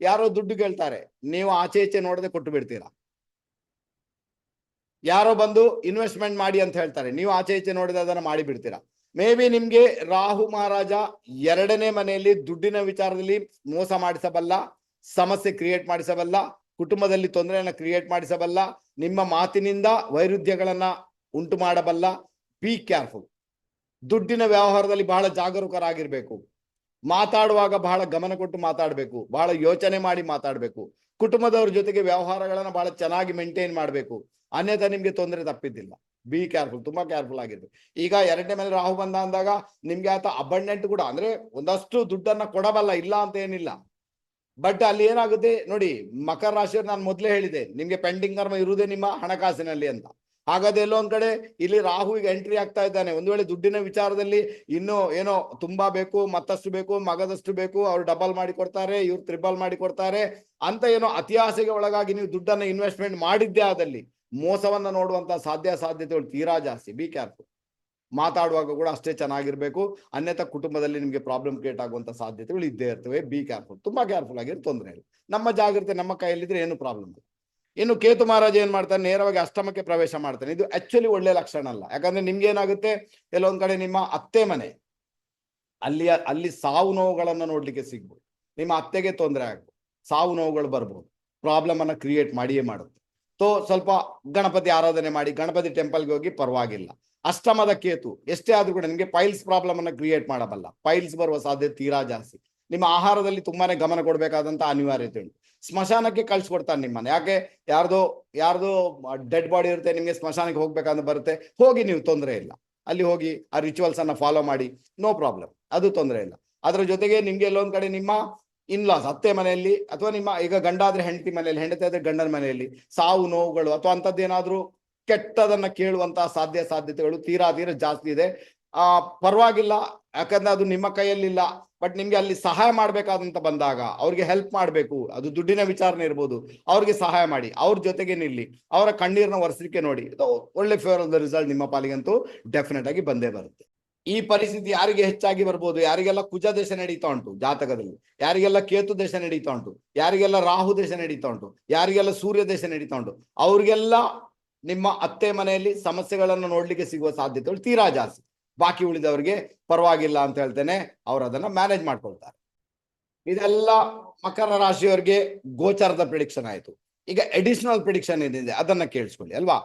ಯಾರೋ ದುಡ್ಡು ಕೇಳ್ತಾರೆ. ನೀವು ಆಚೆ ಈಚೆ ನೋಡದೆ ಕೊಟ್ಟು ಬಿಡ್ತೀರಾ? ಯಾರೋ ಬಂದು ಇನ್ವೆಸ್ಟ್ಮೆಂಟ್ ಮಾಡಿ ಅಂತ ಹೇಳ್ತಾರೆ. ನೀವು ಆಚೆ ಈಚೆ ನೋಡಿದ ಅದನ್ನ ಮಾಡಿ ಬಿಡ್ತೀರಾ? ಮೇ ಬಿ ನಿಮ್ಗೆ ರಾಹು ಮಹಾರಾಜ ಎರಡನೇ ಮನೆಯಲ್ಲಿ ದುಡ್ಡಿನ ವಿಚಾರದಲ್ಲಿ ಮೋಸ ಮಾಡಿಸಬಲ್ಲ, ಸಮಸ್ಯೆ ಕ್ರಿಯೇಟ್ ಮಾಡಿಸಬಲ್ಲ, ಕುಟುಂಬದಲ್ಲಿ ತೊಂದರೆಯನ್ನ ಕ್ರಿಯೇಟ್ ಮಾಡಿಸಬಲ್ಲ, ನಿಮ್ಮ ಮಾತಿನಿಂದ ವೈರುಧ್ಯಗಳನ್ನ ಉಂಟು ಮಾಡಬಲ್ಲ. ಬಿ ಕೇರ್ಫುಲ್ ದುಡ್ಡಿನ ವ್ಯವಹಾರದಲ್ಲಿ ಬಹಳ ಜಾಗರೂಕರಾಗಿರ್ಬೇಕು. ಮಾತಾಡುವಾಗ ಬಹಳ ಗಮನ ಕೊಟ್ಟು ಮಾತಾಡಬೇಕು. ಬಹಳ ಯೋಚನೆ ಮಾಡಿ ಮಾತಾಡಬೇಕು. ಕುಟುಂಬದವ್ರ ಜೊತೆಗೆ ವ್ಯವಹಾರಗಳನ್ನ ಬಹಳ ಚೆನ್ನಾಗಿ ಮೇಂಟೈನ್ ಮಾಡಬೇಕು. ಅನ್ಯಥಾ ನಿಮ್ಗೆ ತೊಂದರೆ ತಪ್ಪಿದ್ದಿಲ್ಲ. ಬಿ ಕೇರ್ಫುಲ್ ತುಂಬಾ ಕೇರ್ಫುಲ್ ಆಗಿರ್ಬೇಕು. ಈಗ ಎರಡನೇ ಮೇಲೆ ರಾಹು ಬಂದ ಅಂದಾಗ ನಿಮ್ಗೆ ಆತ ಅಬಂಡೆಂಟ್ ಕೂಡ, ಅಂದ್ರೆ ಒಂದಷ್ಟು ದುಡ್ಡನ್ನ ಕೊಡಬಲ್ಲ, ಇಲ್ಲ ಅಂತ ಏನಿಲ್ಲ. ಬಟ್ ಅಲ್ಲಿ ಏನಾಗುತ್ತೆ? ನೋಡಿ, ಮಕರ ರಾಶಿಯವ್ರು ನಾನು ಮೊದಲೇ ಹೇಳಿದೆ, ನಿಮ್ಗೆ ಪೆಂಡಿಂಗ್ ಕರ್ಮ ಇರುವುದೇ ನಿಮ್ಮ ಹಣಕಾಸಿನಲ್ಲಿ ಅಂತ. ಹಾಗಾದ್ರೆ ಎಲ್ಲೋ ಒಂದ್ ಕಡೆ, ಇಲ್ಲಿ ರಾಹು ಈಗ ಎಂಟ್ರಿ ಆಗ್ತಾ ಇದ್ದಾನೆ. ಒಂದು ವೇಳೆ ದುಡ್ಡಿನ ವಿಚಾರದಲ್ಲಿ ಇನ್ನು ಏನೋ ತುಂಬಾ ಬೇಕು, ಮತ್ತಷ್ಟು ಬೇಕು, ಮಗದಷ್ಟು ಬೇಕು, ಅವ್ರು ಡಬಲ್ ಮಾಡಿ ಕೊಡ್ತಾರೆ, ಇವ್ರು ತ್ರಿಬಲ್ ಮಾಡಿ ಕೊಡ್ತಾರೆ, ಅಂತ ಏನೋ ಅತಿ ಆಸೆಗೆ ಒಳಗಾಗಿ ನೀವು ದುಡ್ಡನ್ನ ಇನ್ವೆಸ್ಟ್ಮೆಂಟ್ ಮಾಡಿದ್ದೆ ಆದಲ್ಲಿ ಮೋಸವನ್ನ ನೋಡುವಂತ ಸಾಧ್ಯ ಸಾಧ್ಯತೆಗಳು ತೀರಾ ಜಾಸ್ತಿ. ಬಿ ಕೇರ್ಫುಲ್ ಮಾತಾಡುವಾಗ ಕೂಡ ಅಷ್ಟೇ ಚೆನ್ನಾಗಿರ್ಬೇಕು. ಅನ್ಯತ ಕುಟುಂಬದಲ್ಲಿ ನಿಮ್ಗೆ ಪ್ರಾಬ್ಲಮ್ ಕ್ರಿಯೇಟ್ ಆಗುವಂತ ಸಾಧ್ಯತೆಗಳು ಇದ್ದೇ ಇರ್ತವೆ. ಬಿ ಕೇರ್ಫುಲ್ ತುಂಬಾ ಕೇರ್ಫುಲ್ ಆಗಿರೋ ತೊಂದರೆ ಇಲ್ಲ. ನಮ್ಮ ಜಾಗ್ರತೆ ನಮ್ಮ ಕೈಯಲ್ಲಿದ್ರೆ ಏನು ಪ್ರಾಬ್ಲಮ್ ಇಲ್ಲ. ಇನ್ನು ಕೇತು ಮಹಾರಾಜ ಏನ್ ಮಾಡ್ತಾನೆ? ನೇರವಾಗಿ ಅಷ್ಟಮಕ್ಕೆ ಪ್ರವೇಶ ಮಾಡ್ತಾನೆ. ಇದು ಆಕ್ಚುಲಿ ಒಳ್ಳೆ ಲಕ್ಷಣ ಅಲ್ಲ. ಯಾಕಂದ್ರೆ ನಿಮ್ಗೆ ಏನಾಗುತ್ತೆ? ಕೆಲವೊಂದ್ ಕಡೆ ನಿಮ್ಮ ಅತ್ತೆ ಮನೆ, ಅಲ್ಲಿಯ, ಅಲ್ಲಿ ಸಾವು ನೋವುಗಳನ್ನ ನೋಡ್ಲಿಕ್ಕೆ ಸಿಗ್ಬೋದು. ನಿಮ್ಮ ಅತ್ತೆಗೆ ತೊಂದರೆ ಆಗ್ಬೋದು. ಸಾವು ನೋವುಗಳು ಬರ್ಬೋದು. ಪ್ರಾಬ್ಲಮ್ ಅನ್ನ ಕ್ರಿಯೇಟ್ ಮಾಡಿಯೇ ಮಾಡುತ್ತೆ. ಸೊ ಸ್ವಲ್ಪ ಗಣಪತಿ ಆರಾಧನೆ ಮಾಡಿ, ಗಣಪತಿ ಟೆಂಪಲ್ಗೆ ಹೋಗಿ ಪರವಾಗಿಲ್ಲ. ಅಷ್ಟಮದ ಕೇತು, ಎಷ್ಟೇ ಆದ್ರೂ ಕೂಡ ನಿಮಗೆ ಪೈಲ್ಸ್ ಪ್ರಾಬ್ಲಮ್ ಅನ್ನ ಕ್ರಿಯೇಟ್ ಮಾಡಬಲ್ಲ. ಪೈಲ್ಸ್ ಬರುವ ಸಾಧ್ಯತೆ ತೀರಾ ಜಾಸ್ತಿ. ನಿಮ್ಮ ಆಹಾರದಲ್ಲಿ ತುಂಬಾನೇ ಗಮನ ಕೊಡಬೇಕಾದಂತ ಅನಿವಾರ್ಯತೆ ಉಂಟು. ಸ್ಮಶಾನಕ್ಕೆ ಕಳ್ಸಿಕೊಡ್ತಾನೆ ನಿಮ್ಮನ್ನ. ಯಾಕೆ? ಯಾರ್ದೋ ಯಾರ್ದೋ ಡೆಡ್ ಬಾಡಿ ಇರುತ್ತೆ, ನಿಮ್ಗೆ ಸ್ಮಶಾನಕ್ಕೆ ಹೋಗ್ಬೇಕಂತ ಬರುತ್ತೆ. ಹೋಗಿ ನೀವು ತೊಂದರೆ ಇಲ್ಲ. ಅಲ್ಲಿ ಹೋಗಿ ಆ ರಿಚುವಲ್ಸ್ ಅನ್ನ ಫಾಲೋ ಮಾಡಿ ನೋ ಪ್ರಾಬ್ಲಮ್ ಅದು ತೊಂದರೆ ಇಲ್ಲ. ಅದರ ಜೊತೆಗೆ ನಿಮ್ಗೆ ಎಲ್ಲೊಂದ್ ಕಡೆ ನಿಮ್ಮ ಇನ್ಲಾಸ್ ಅತ್ತೆ ಮನೆಯಲ್ಲಿ ಅಥವಾ ನಿಮ್ಮ ಈಗ ಗಂಡ ಆದ್ರೆ ಹೆಂಡತಿ ಮನೆಯಲ್ಲಿ, ಹೆಂಡತಿ ಆದ್ರೆ ಗಂಡನ ಮನೆಯಲ್ಲಿ ಸಾವು, ನೋವುಗಳು ಅಥವಾ ಅಂಥದ್ದೇನಾದ್ರೂ ಕೆಟ್ಟದನ್ನ ಕೇಳುವಂತಹ ಸಾಧ್ಯ ಸಾಧ್ಯತೆಗಳು ತೀರಾ ತೀರಾ ಜಾಸ್ತಿ ಇದೆ. ಆ, ಪರವಾಗಿಲ್ಲ. ಯಾಕಂದ್ರೆ ಅದು ನಿಮ್ಮ ಕೈಯಲ್ಲಿಲ್ಲ. ಬಟ್ ನಿಮ್ಗೆ ಅಲ್ಲಿ ಸಹಾಯ ಮಾಡ್ಬೇಕಾದಂತ ಬಂದಾಗ ಅವ್ರಿಗೆ ಹೆಲ್ಪ್ ಮಾಡ್ಬೇಕು. ಅದು ದುಡ್ಡಿನ ವಿಚಾರನೆ ಇರ್ಬೋದು. ಅವ್ರಿಗೆ ಸಹಾಯ ಮಾಡಿ. ಅವ್ರ ಜೊತೆಗೆ ನಿಲ್ಲಿ. ಅವರ ಕಣ್ಣೀರ್ನ ಒರೆಸಲಿಕ್ಕೆ ನೋಡಿ. ಒಳ್ಳೆ ದ ರಿಸಲ್ಟ್ ನಿಮ್ಮ ಪಾಲಿಗಂತೂ ಡೆಫಿನೆಟ್ ಆಗಿ ಬಂದೇ ಬರುತ್ತೆ. ಈ ಪರಿಸ್ಥಿತಿ ಯಾರಿಗೆ ಹೆಚ್ಚಾಗಿ ಬರ್ಬೋದು? ಯಾರಿಗೆಲ್ಲ ಕುಜ ದೇಶ ನಡೀತಾ ಉಂಟು ಜಾತಕದಲ್ಲಿ? ಯಾರಿಗೆಲ್ಲ ಕೇತು ದೇಶ ನಡೀತಾ ಉಂಟು? ಯಾರಿಗೆಲ್ಲ ರಾಹು ದೇಶ ನಡೀತಾ ಉಂಟು? ಯಾರಿಗೆಲ್ಲ ಸೂರ್ಯ ದೇಶ ನಡೀತಾ ಉಂಟು? ಅವ್ರಿಗೆಲ್ಲ ನಿಮ್ಮ ಅತ್ತೆ ಮನೆಯಲ್ಲಿ ಸಮಸ್ಯೆಗಳನ್ನು ನೋಡ್ಲಿಕ್ಕೆ ಸಿಗುವ ಸಾಧ್ಯತೆಗಳು ತೀರಾ ಜಾಸ್ತಿ. ಬಾಕಿ ಉಳಿದವರಿಗೆ ಪರವಾಗಿಲ್ಲ ಅಂತ ಹೇಳ್ತೇನೆ, ಅವರು ಅದನ್ನ ಮ್ಯಾನೇಜ್ ಮಾಡ್ಕೊಳ್ತಾರೆ. ಇದೆಲ್ಲ ಮಕರ ರಾಶಿಯವರಿಗೆ ಗೋಚರದ ಪ್ರಿಡಿಕ್ಷನ್ ಆಯ್ತು. ಈಗ ಅಡಿಷನಲ್ ಪ್ರಿಡಿಕ್ಷನ್ ಏನಿದೆ ಅದನ್ನ ಕೇಳಿಸ್ಕೊಳ್ಳಿ, ಅಲ್ವಾ?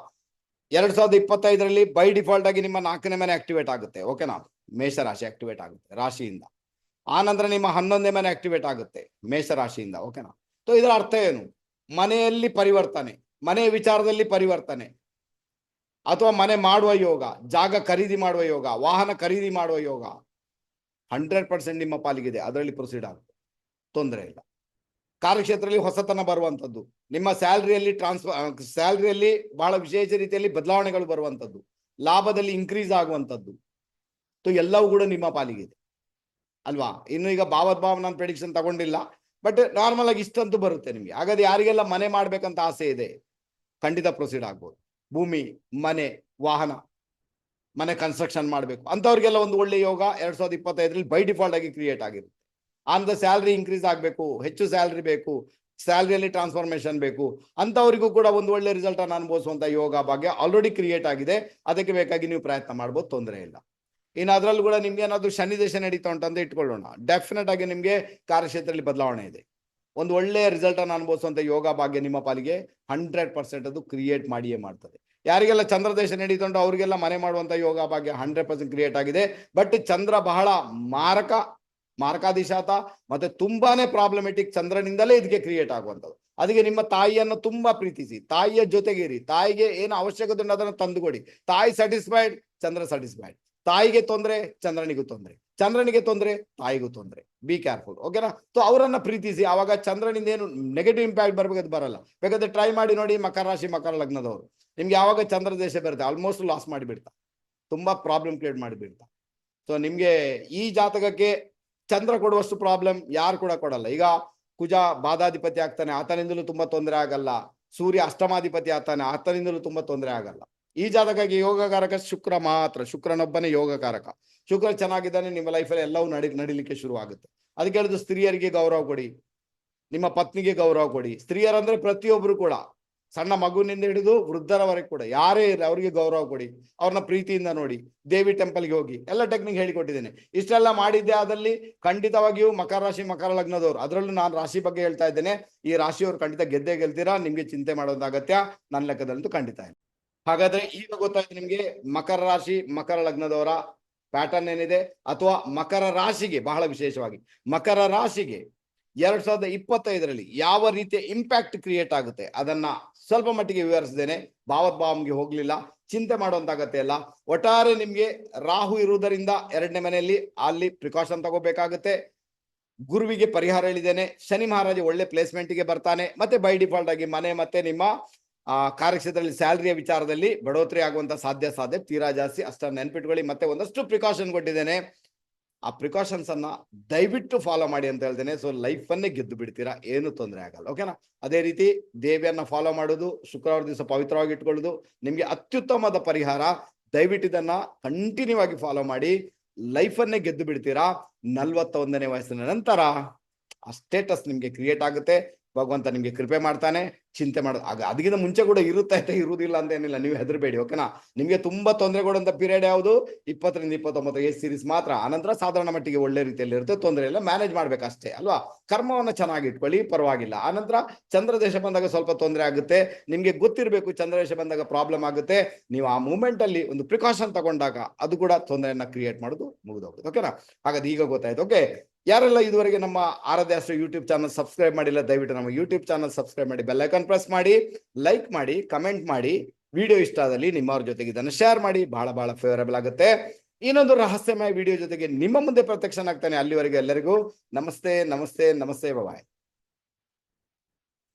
ಎರಡ್ ಸಾವಿರದ ಇಪ್ಪತ್ತೈದರಲ್ಲಿ ಬೈ ಡಿಫಾಲ್ಟ್ ಆಗಿ ನಿಮ್ಮ ನಾಲ್ಕನೇ ಮನೆ ಆಕ್ಟಿವೇಟ್ ಆಗುತ್ತೆ ಓಕೆನಾ ಮೇಷ ರಾಶಿ ಆಕ್ಟಿವೇಟ್ ಆಗುತ್ತೆ, ರಾಶಿಯಿಂದ. ಆ ನಂತರ ನಿಮ್ಮ ಹನ್ನೊಂದನೇ ಮನೆ ಆಕ್ಟಿವೇಟ್ ಆಗುತ್ತೆ, ಮೇಷ ರಾಶಿಯಿಂದ ಓಕೆನಾ ಸೊ ಇದರ ಅರ್ಥ ಏನು? ಮನೆಯಲ್ಲಿ ಪರಿವರ್ತನೆ, ಮನೆಯ ವಿಚಾರದಲ್ಲಿ ಪರಿವರ್ತನೆ. ಅಥವಾ ಮನೆ ಮಾಡುವ ಯೋಗ, ಜಾಗ ಖರೀದಿ ಮಾಡುವ ಯೋಗ, ವಾಹನ ಖರೀದಿ ಮಾಡುವ ಯೋಗ ಹಂಡ್ರೆಡ್ ಪರ್ಸೆಂಟ್ ನಿಮ್ಮ ಪಾಲಿಗಿದೆ. ಅದರಲ್ಲಿ ಪ್ರೊಸೀಡ್ ಆಗುತ್ತೆ. ತೊಂದರೆ ಇಲ್ಲ. ಕಾರ್ಯಕ್ಷೇತ್ರದಲ್ಲಿ ಹೊಸತನ ಬರುವಂಥದ್ದು. ನಿಮ್ಮ ಸ್ಯಾಲ್ರಿಯಲ್ಲಿ ಟ್ರಾನ್ಸ್ಫರ್ ಸ್ಯಾಲ್ರಿಯಲ್ಲಿ ಬಹಳ ವಿಶೇಷ ರೀತಿಯಲ್ಲಿ ಬದಲಾವಣೆಗಳು ಬರುವಂಥದ್ದು. ಲಾಭದಲ್ಲಿ ಇನ್ಕ್ರೀಸ್ ಆಗುವಂಥದ್ದು. ಎಲ್ಲವೂ ಕೂಡ ನಿಮ್ಮ ಪಾಲಿಗಿದೆ. ಅಲ್ವಾ? ಇನ್ನು ಈಗ ಭಾವದ್ ಭಾವ ನಾನು ಪ್ರೆಡಿಕ್ಷನ್ ತಗೊಂಡಿಲ್ಲ. ಬಟ್ ನಾರ್ಮಲ್ ಆಗಿ ಇಷ್ಟಂತೂ ಬರುತ್ತೆ ನಿಮ್ಗೆ. ಹಾಗಾದ್ರೆ ಯಾರಿಗೆಲ್ಲ ಮನೆ ಮಾಡ್ಬೇಕಂತ ಆಸೆ ಇದೆ, ಖಂಡಿತ ಪ್ರೊಸೀಡ್ ಆಗ್ಬೋದು. ಭೂಮಿ, ಮನೆ, ವಾಹನ, ಮನೆ ಕನ್ಸ್ಟ್ರಕ್ಷನ್ ಮಾಡಬೇಕು. ಅಂಥವ್ರಿಗೆಲ್ಲ ಒಂದು ಒಳ್ಳೆ ಯೋಗ ಎರಡ್ ಸಾವಿರದ ಇಪ್ಪತ್ತೈದರಲ್ಲಿ ಬೈ ಡಿಫಾಲ್ಟ್ ಆಗಿ ಕ್ರಿಯೇಟ್ ಆಗಿರುತ್ತೆ. ದ ಸ್ಯಾಲ್ರಿ ಇನ್ಕ್ರೀಸ್ ಆಗಬೇಕು, ಹೆಚ್ಚು ಸ್ಯಾಲ್ರಿ ಬೇಕು ಸ್ಯಾಲ್ರಿಯಲ್ಲಿ ಟ್ರಾನ್ಸ್ಫಾರ್ಮೇಶನ್ ಬೇಕು. ಅಂಥವರಿಗೂ ಕೂಡ ಒಂದು ಒಳ್ಳೆ ರಿಸಲ್ಟ್ ಅನ್ನು ಅನುಭವಿಸುವಂತ ಯೋಗ ಬಗ್ಗೆ ಆಲ್ರೆಡಿ ಕ್ರಿಯೇಟ್ ಆಗಿದೆ. ಅದಕ್ಕೆ ಬೇಕಾಗಿ ನೀವು ಪ್ರಯತ್ನ ಮಾಡ್ಬೋದು, ತೊಂದರೆ ಇಲ್ಲ. ಇನ್ನು ಅದರಲ್ಲೂ ಕೂಡ ನಿಮ್ಗೆ ಏನಾದ್ರು ಶನಿ ದೇಶ ನಡೀತಾ ಉಂಟಂತ ಇಟ್ಕೊಳ್ಳೋಣ. ಡೆಫಿನೆಟ್ ಆಗಿ ನಿಮ್ಗೆ ಕಾರ್ಯಕ್ಷೇತ್ರದಲ್ಲಿ ಬದಲಾವಣೆ ಇದೆ. ಒಂದು ಒಳ್ಳೆಯ ರಿಸಲ್ಟ್ ಅನ್ನು ಅನುಭವಿಸುವಂತ ಯೋಗ ಭಾಗ್ಯ ನಿಮ್ಮ ಪಾಲಿಗೆ ಹಂಡ್ರೆಡ್ ಪರ್ಸೆಂಟ್ ಅದು ಕ್ರಿಯೇಟ್ ಮಾಡಿಯೇ ಮಾಡ್ತದೆ. ಯಾರಿಗೆಲ್ಲ ಚಂದ್ರ ದೇಶ ಅವರಿಗೆಲ್ಲ ಮನೆ ಮಾಡುವಂತ ಯೋಗ ಭಾಗ್ಯ ಹಂಡ್ರೆಡ್ ಪರ್ಸೆಂಟ್ ಕ್ರಿಯೇಟ್ ಆಗಿದೆ. ಬಟ್ ಚಂದ್ರ ಬಹಳ ಮಾರಕ ಮಾರಕಾಧಿಶಾತ ಮತ್ತೆ ತುಂಬಾನೇ ಪ್ರಾಬ್ಲಮೆಟಿಕ್ ಚಂದ್ರನಿಂದಲೇ ಇದಕ್ಕೆ ಕ್ರಿಯೇಟ್ ಆಗುವಂಥದ್ದು. ಅದಕ್ಕೆ ನಿಮ್ಮ ತಾಯಿಯನ್ನು ತುಂಬಾ ಪ್ರೀತಿಸಿ, ತಾಯಿಯ ಜೊತೆಗೆ ಇರಿ ತಾಯಿಗೆ ಏನು ಅವಶ್ಯಕತೆ ಅದನ್ನು ತಂದುಕೊಡಿ. ತಾಯಿ ಸ್ಯಾಟಿಸ್ಫೈಡ್ ಚಂದ್ರ ಸ್ಯಾಟಿಸ್ಫೈಡ್ ತಾಯಿಗೆ ತೊಂದರೆ, ಚಂದ್ರನಿಗೂ ತೊಂದರೆ. ಚಂದ್ರನಿಗೆ ತೊಂದರೆ, ತಾಯಿಗೂ ತೊಂದರೆ. ಬಿ ಕೇರ್ಫುಲ್ ಓಕೆನಾ ಸೊ ಅವರನ್ನ ಪ್ರೀತಿಸಿ, ಆವಾಗ ಚಂದ್ರನಿಂದ ಏನು ನೆಗೆಟಿವ್ ಇಂಪ್ಯಾಕ್ಟ್ ಬರ್ಬೇಕಾದ್ ಬರಲ್ಲ. ಬೇಕಾದ್ರೆ ಟ್ರೈ ಮಾಡಿ ನೋಡಿ, ಮಕರ ರಾಶಿ, ಮಕರ ಲಗ್ನದವರು. ನಿಮ್ಗೆ ಯಾವಾಗ ಚಂದ್ರ ದೇಶ ಬರುತ್ತೆ ಆಲ್ಮೋಸ್ಟ್ ಲಾಸ್ ಮಾಡಿಬಿಡ್ತಾ. ತುಂಬಾ ಪ್ರಾಬ್ಲಮ್ ಕ್ರಿಯೇಟ್ ಮಾಡಿಬಿಡ್ತಾ. ಸೊ ನಿಮ್ಗೆ ಈ ಜಾತಕಕ್ಕೆ ಚಂದ್ರ ಕೊಡುವಷ್ಟು ಪ್ರಾಬ್ಲಮ್ ಯಾರು ಕೂಡ ಕೊಡಲ್ಲ. ಈಗ ಕುಜ ಬಾದಾಧಿಪತಿ ಆಗ್ತಾನೆ, ಆತನಿಂದಲೂ ತುಂಬಾ ತೊಂದರೆ ಆಗಲ್ಲ. ಸೂರ್ಯ ಅಷ್ಟಮಾಧಿಪತಿ ಆಗ್ತಾನೆ, ಆತನಿಂದಲೂ ತುಂಬಾ ತೊಂದರೆ ಆಗಲ್ಲ. ಈ ಜಾತಕಕ್ಕೆ ಯೋಗಕಾರಕ ಶುಕ್ರ ಮಾತ್ರ, ಶುಕ್ರನೊಬ್ಬನೇ ಯೋಗಕಾರಕ. ಶುಕ್ರ ಚೆನ್ನಾಗಿದ್ದಾನೆ, ನಿಮ್ಮ ಲೈಫಲ್ಲಿ ಎಲ್ಲವೂ ನಡಿ, ನಡಿಲಿಕ್ಕೆ ಶುರು ಅದಕ್ಕೆ ಹೇಳಿದ್ರು, ಸ್ತ್ರೀಯರಿಗೆ ಗೌರವ ಕೊಡಿ. ನಿಮ್ಮ ಪತ್ನಿಗೆ ಗೌರವ ಕೊಡಿ. ಸ್ತ್ರೀಯರಂದ್ರೆ ಪ್ರತಿಯೊಬ್ಬರು ಕೂಡ. ಸಣ್ಣ ಮಗುವಿನಿಂದ ಹಿಡಿದು ವೃದ್ಧರವರೆಗೆ ಕೂಡ. ಯಾರೇ ಇರಲಿ, ಅವರಿಗೆ ಗೌರವ ಕೊಡಿ. ಅವ್ರನ್ನ ಪ್ರೀತಿಯಿಂದ ನೋಡಿ. ದೇವಿ ಟೆಂಪಲ್ಗೆ ಹೋಗಿ. ಎಲ್ಲ ಟೆಕ್ನಿಕ್ ಹೇಳಿಕೊಟ್ಟಿದ್ದೇನೆ ಇಷ್ಟೆಲ್ಲ ಮಾಡಿದ್ದೆ ಆದಲ್ಲಿ ಖಂಡಿತವಾಗಿಯೂ ಮಕರ ರಾಶಿ, ಮಕರ ಲಗ್ನದವರು. ಅದರಲ್ಲೂ ನಾನು ರಾಶಿ ಬಗ್ಗೆ ಹೇಳ್ತಾ ಇದ್ದೇನೆ. ಈ ರಾಶಿಯವರು ಖಂಡಿತ ಗೆದ್ದೇ ಗೆಲ್ತೀರಾ? ನಿಮ್ಗೆ ಚಿಂತೆ ಮಾಡೋದು ಅಗತ್ಯ ನನ್ನ ಲೆಕ್ಕದಲ್ಲಂತೂ ಖಂಡಿತ ಹಾಗಾದ್ರೆ ಈಗ ಗೊತ್ತಾಯ್ತು ನಿಮ್ಗೆ ಮಕರ ರಾಶಿ, ಮಕರ ಲಗ್ನದವರ ಪ್ಯಾಟರ್ನ್ ಏನಿದೆ? ಅಥವಾ ಮಕರ ರಾಶಿಗೆ ಬಹಳ ವಿಶೇಷವಾಗಿ ಮಕರ ರಾಶಿಗೆ ಎರಡ್ ಸಾವಿರದ ಇಪ್ಪತ್ತೈದರಲ್ಲಿ ಯಾವ ರೀತಿಯ ಇಂಪ್ಯಾಕ್ಟ್ ಕ್ರಿಯೇಟ್ ಆಗುತ್ತೆ? ಅದನ್ನ ಸ್ವಲ್ಪ ಮಟ್ಟಿಗೆ ವಿವರಿಸಿದ್ದೇನೆ ಭಾವದ್ಭಾವಂಗೆ ಹೋಗ್ಲಿಲ್ಲ. ಚಿಂತೆ ಮಾಡುವಂತ ಅಗತ್ಯ ಇಲ್ಲ. ಒಟ್ಟಾರೆ ನಿಮ್ಗೆ ರಾಹು ಇರುವುದರಿಂದ ಎರಡನೇ ಮನೆಯಲ್ಲಿ ಅಲ್ಲಿ ಪ್ರಿಕಾಷನ್ ತಗೋಬೇಕಾಗುತ್ತೆ. ಗುರುವಿಗೆ ಪರಿಹಾರ ಹೇಳಿದ್ದೇನೆ. ಶನಿ ಮಹಾರಾಜ ಒಳ್ಳೆ ಪ್ಲೇಸ್ಮೆಂಟ್ಗೆ ಬರ್ತಾನೆ. ಮತ್ತೆ ಬೈ ಡಿಫಾಲ್ಟ್ ಆಗಿ ಮನೆ ಮತ್ತೆ ನಿಮ್ಮ ಆ ಕಾರ್ಯಕ್ಷೇತ್ರದಲ್ಲಿ ಸ್ಯಾಲ್ರಿಯ ವಿಚಾರದಲ್ಲಿ ಬಡೋತ್ರಿ ಆಗುವಂತ ಸಾಧ್ಯ ಸಾಧ್ಯ, ತೀರಾ ಜಾಸ್ತಿ ಅಷ್ಟನ್ನು ನೆನ್ಪಿಟ್ಕೊಳ್ಳಿ. ಮತ್ತೆ ಒಂದಷ್ಟು ಪ್ರಿಕಾಷನ್ ಕೊಟ್ಟಿದ್ದೇನೆ. ಆ ಪ್ರಿಕಾಷನ್ಸ್ ಅನ್ನ ದಯವಿಟ್ಟು ಫಾಲೋ ಮಾಡಿ ಅಂತ ಹೇಳ್ತೇನೆ. ಸೊ ಲೈಫ್ ಅನ್ನೇ ಗೆದ್ದು ಬಿಡ್ತೀರಾ? ಏನು ತೊಂದರೆ ಆಗಲ್ಲ. ಓಕೆನಾ ಅದೇ ರೀತಿ ದೇವಿಯನ್ನ ಫಾಲೋ ಮಾಡೋದು, ಶುಕ್ರವಾರ ದಿವಸ ಪವಿತ್ರವಾಗಿ ಇಟ್ಕೊಳ್ಳೋದು, ನಿಮ್ಗೆ ಅತ್ಯುತ್ತಮವಾದ ಪರಿಹಾರ. ದಯವಿಟ್ಟು ಇದನ್ನ ಕಂಟಿನ್ಯೂ ಆಗಿ ಫಾಲೋ ಮಾಡಿ. ಲೈಫ್ ಅನ್ನೇ ಗೆದ್ದು ಬಿಡ್ತೀರಾ? ನಲ್ವತ್ತೊಂದನೇ ವಯಸ್ಸಿನ ನಂತರ ಆ ಸ್ಟೇಟಸ್ ನಿಮ್ಗೆ ಕ್ರಿಯೇಟ್ ಆಗುತ್ತೆ. ಭಗವಂತ ನಿಮ್ಗೆ ಕೃಪೆ ಮಾಡ್ತಾನೆ, ಚಿಂತೆ ಮಾಡ ಅದಕ್ಕಿಂತ ಮುಂಚೆ ಕೂಡ ಇರುತ್ತೆ ಇರುವುದಿಲ್ಲ ಅಂತ ಏನಿಲ್ಲ, ನೀವು ಹೆದರಬೇಡಿ ಓಕೆನಾ ನಿಮ್ಗೆ ತುಂಬಾ ತೊಂದರೆ ಕೊಡುವಂತ ಪೀರಿಯಡ್ ಯಾವುದು? ಇಪ್ಪತ್ತರಿಂದ ಇಪ್ಪತ್ತೊಂಬತ್ತು ಎಸ್ ಸೀರೀಸ್ ಮಾತ್ರ. ಆನಂತರ ಸಾಧಾರಣ ಮಟ್ಟಿಗೆ ಒಳ್ಳೆ ರೀತಿಯಲ್ಲಿ ಇರುತ್ತೆ, ತೊಂದರೆ ಇಲ್ಲ ಮ್ಯಾನೇಜ್ ಮಾಡ್ಬೇಕಷ್ಟೇ, ಅಲ್ವಾ? ಕರ್ಮವನ್ನು ಚೆನ್ನಾಗಿ ಇಟ್ಕೊಳ್ಳಿ, ಪರವಾಗಿಲ್ಲ. ಆನಂತರ ಚಂದ್ರದೇಶ ಬಂದಾಗ ಸ್ವಲ್ಪ ತೊಂದರೆ ಆಗುತ್ತೆ, ನಿಮ್ಗೆ ಗೊತ್ತಿರಬೇಕು ಚಂದ್ರದೇಶ ಬಂದಾಗ ಪ್ರಾಬ್ಲಮ್ ಆಗುತ್ತೆ, ನೀವು ಆ ಮೂಮೆಂಟ್ ಅಲ್ಲಿ ಒಂದು ಪ್ರಿಕಾಷನ್ ತಗೊಂಡಾಗ ಅದು ಕೂಡ ತೊಂದರೆಯನ್ನ ಕ್ರಿಯೇಟ್ ಮಾಡೋದು ಮುಗಿದೋಗುತ್ತೆ ಓಕೆನಾ ಹಾಗಾದ್ರೆ ಈಗ ಗೊತ್ತಾಯ್ತು ಓಕೆ ಯಾರೆಲ್ಲ ಇದುವರೆಗೆ ನಮ್ಮ ಆರಾಧ್ಯ ಯೂಟ್ಯೂಬ್ ಚಾನಲ್ ಸಬ್ಸ್ಕ್ರೈಬ್ ಮಾಡಿಲ್ಲ, ದಯವಿಟ್ಟು ನಮ್ಮ ಯೂಟ್ಯೂಬ್ ಚಾನಲ್ ಸಬ್ಸ್ಕ್ರೈಬ್ ಮಾಡಿ ಬೆಲ್ ಐಕಾನ್ ಪ್ರೆಸ್ ಮಾಡಿ ಲೈಕ್ ಮಾಡಿ ಕಮೆಂಟ್ ಮಾಡಿ. ವಿಡಿಯೋ ಇಷ್ಟ ಆದಲ್ಲಿ ನಿಮ್ಮವ್ರ ಜೊತೆಗೆ ಇದನ್ನು ಶೇರ್ ಮಾಡಿ ಬಹಳ ಬಹಳ ಫೇವರೇಬಲ್ ಆಗುತ್ತೆ. ಇನ್ನೊಂದು ರಹಸ್ಯಮಯ ವಿಡಿಯೋ ಜೊತೆಗೆ ನಿಮ್ಮ ಮುಂದೆ ಪ್ರತ್ಯಕ್ಷನಾಗ್ತಾನೆ ಅಲ್ಲಿವರೆಗೆ ಎಲ್ಲರಿಗೂ. ನಮಸ್ತೆ ನಮಸ್ತೆ ನಮಸ್ತೆ ಬಾಯ್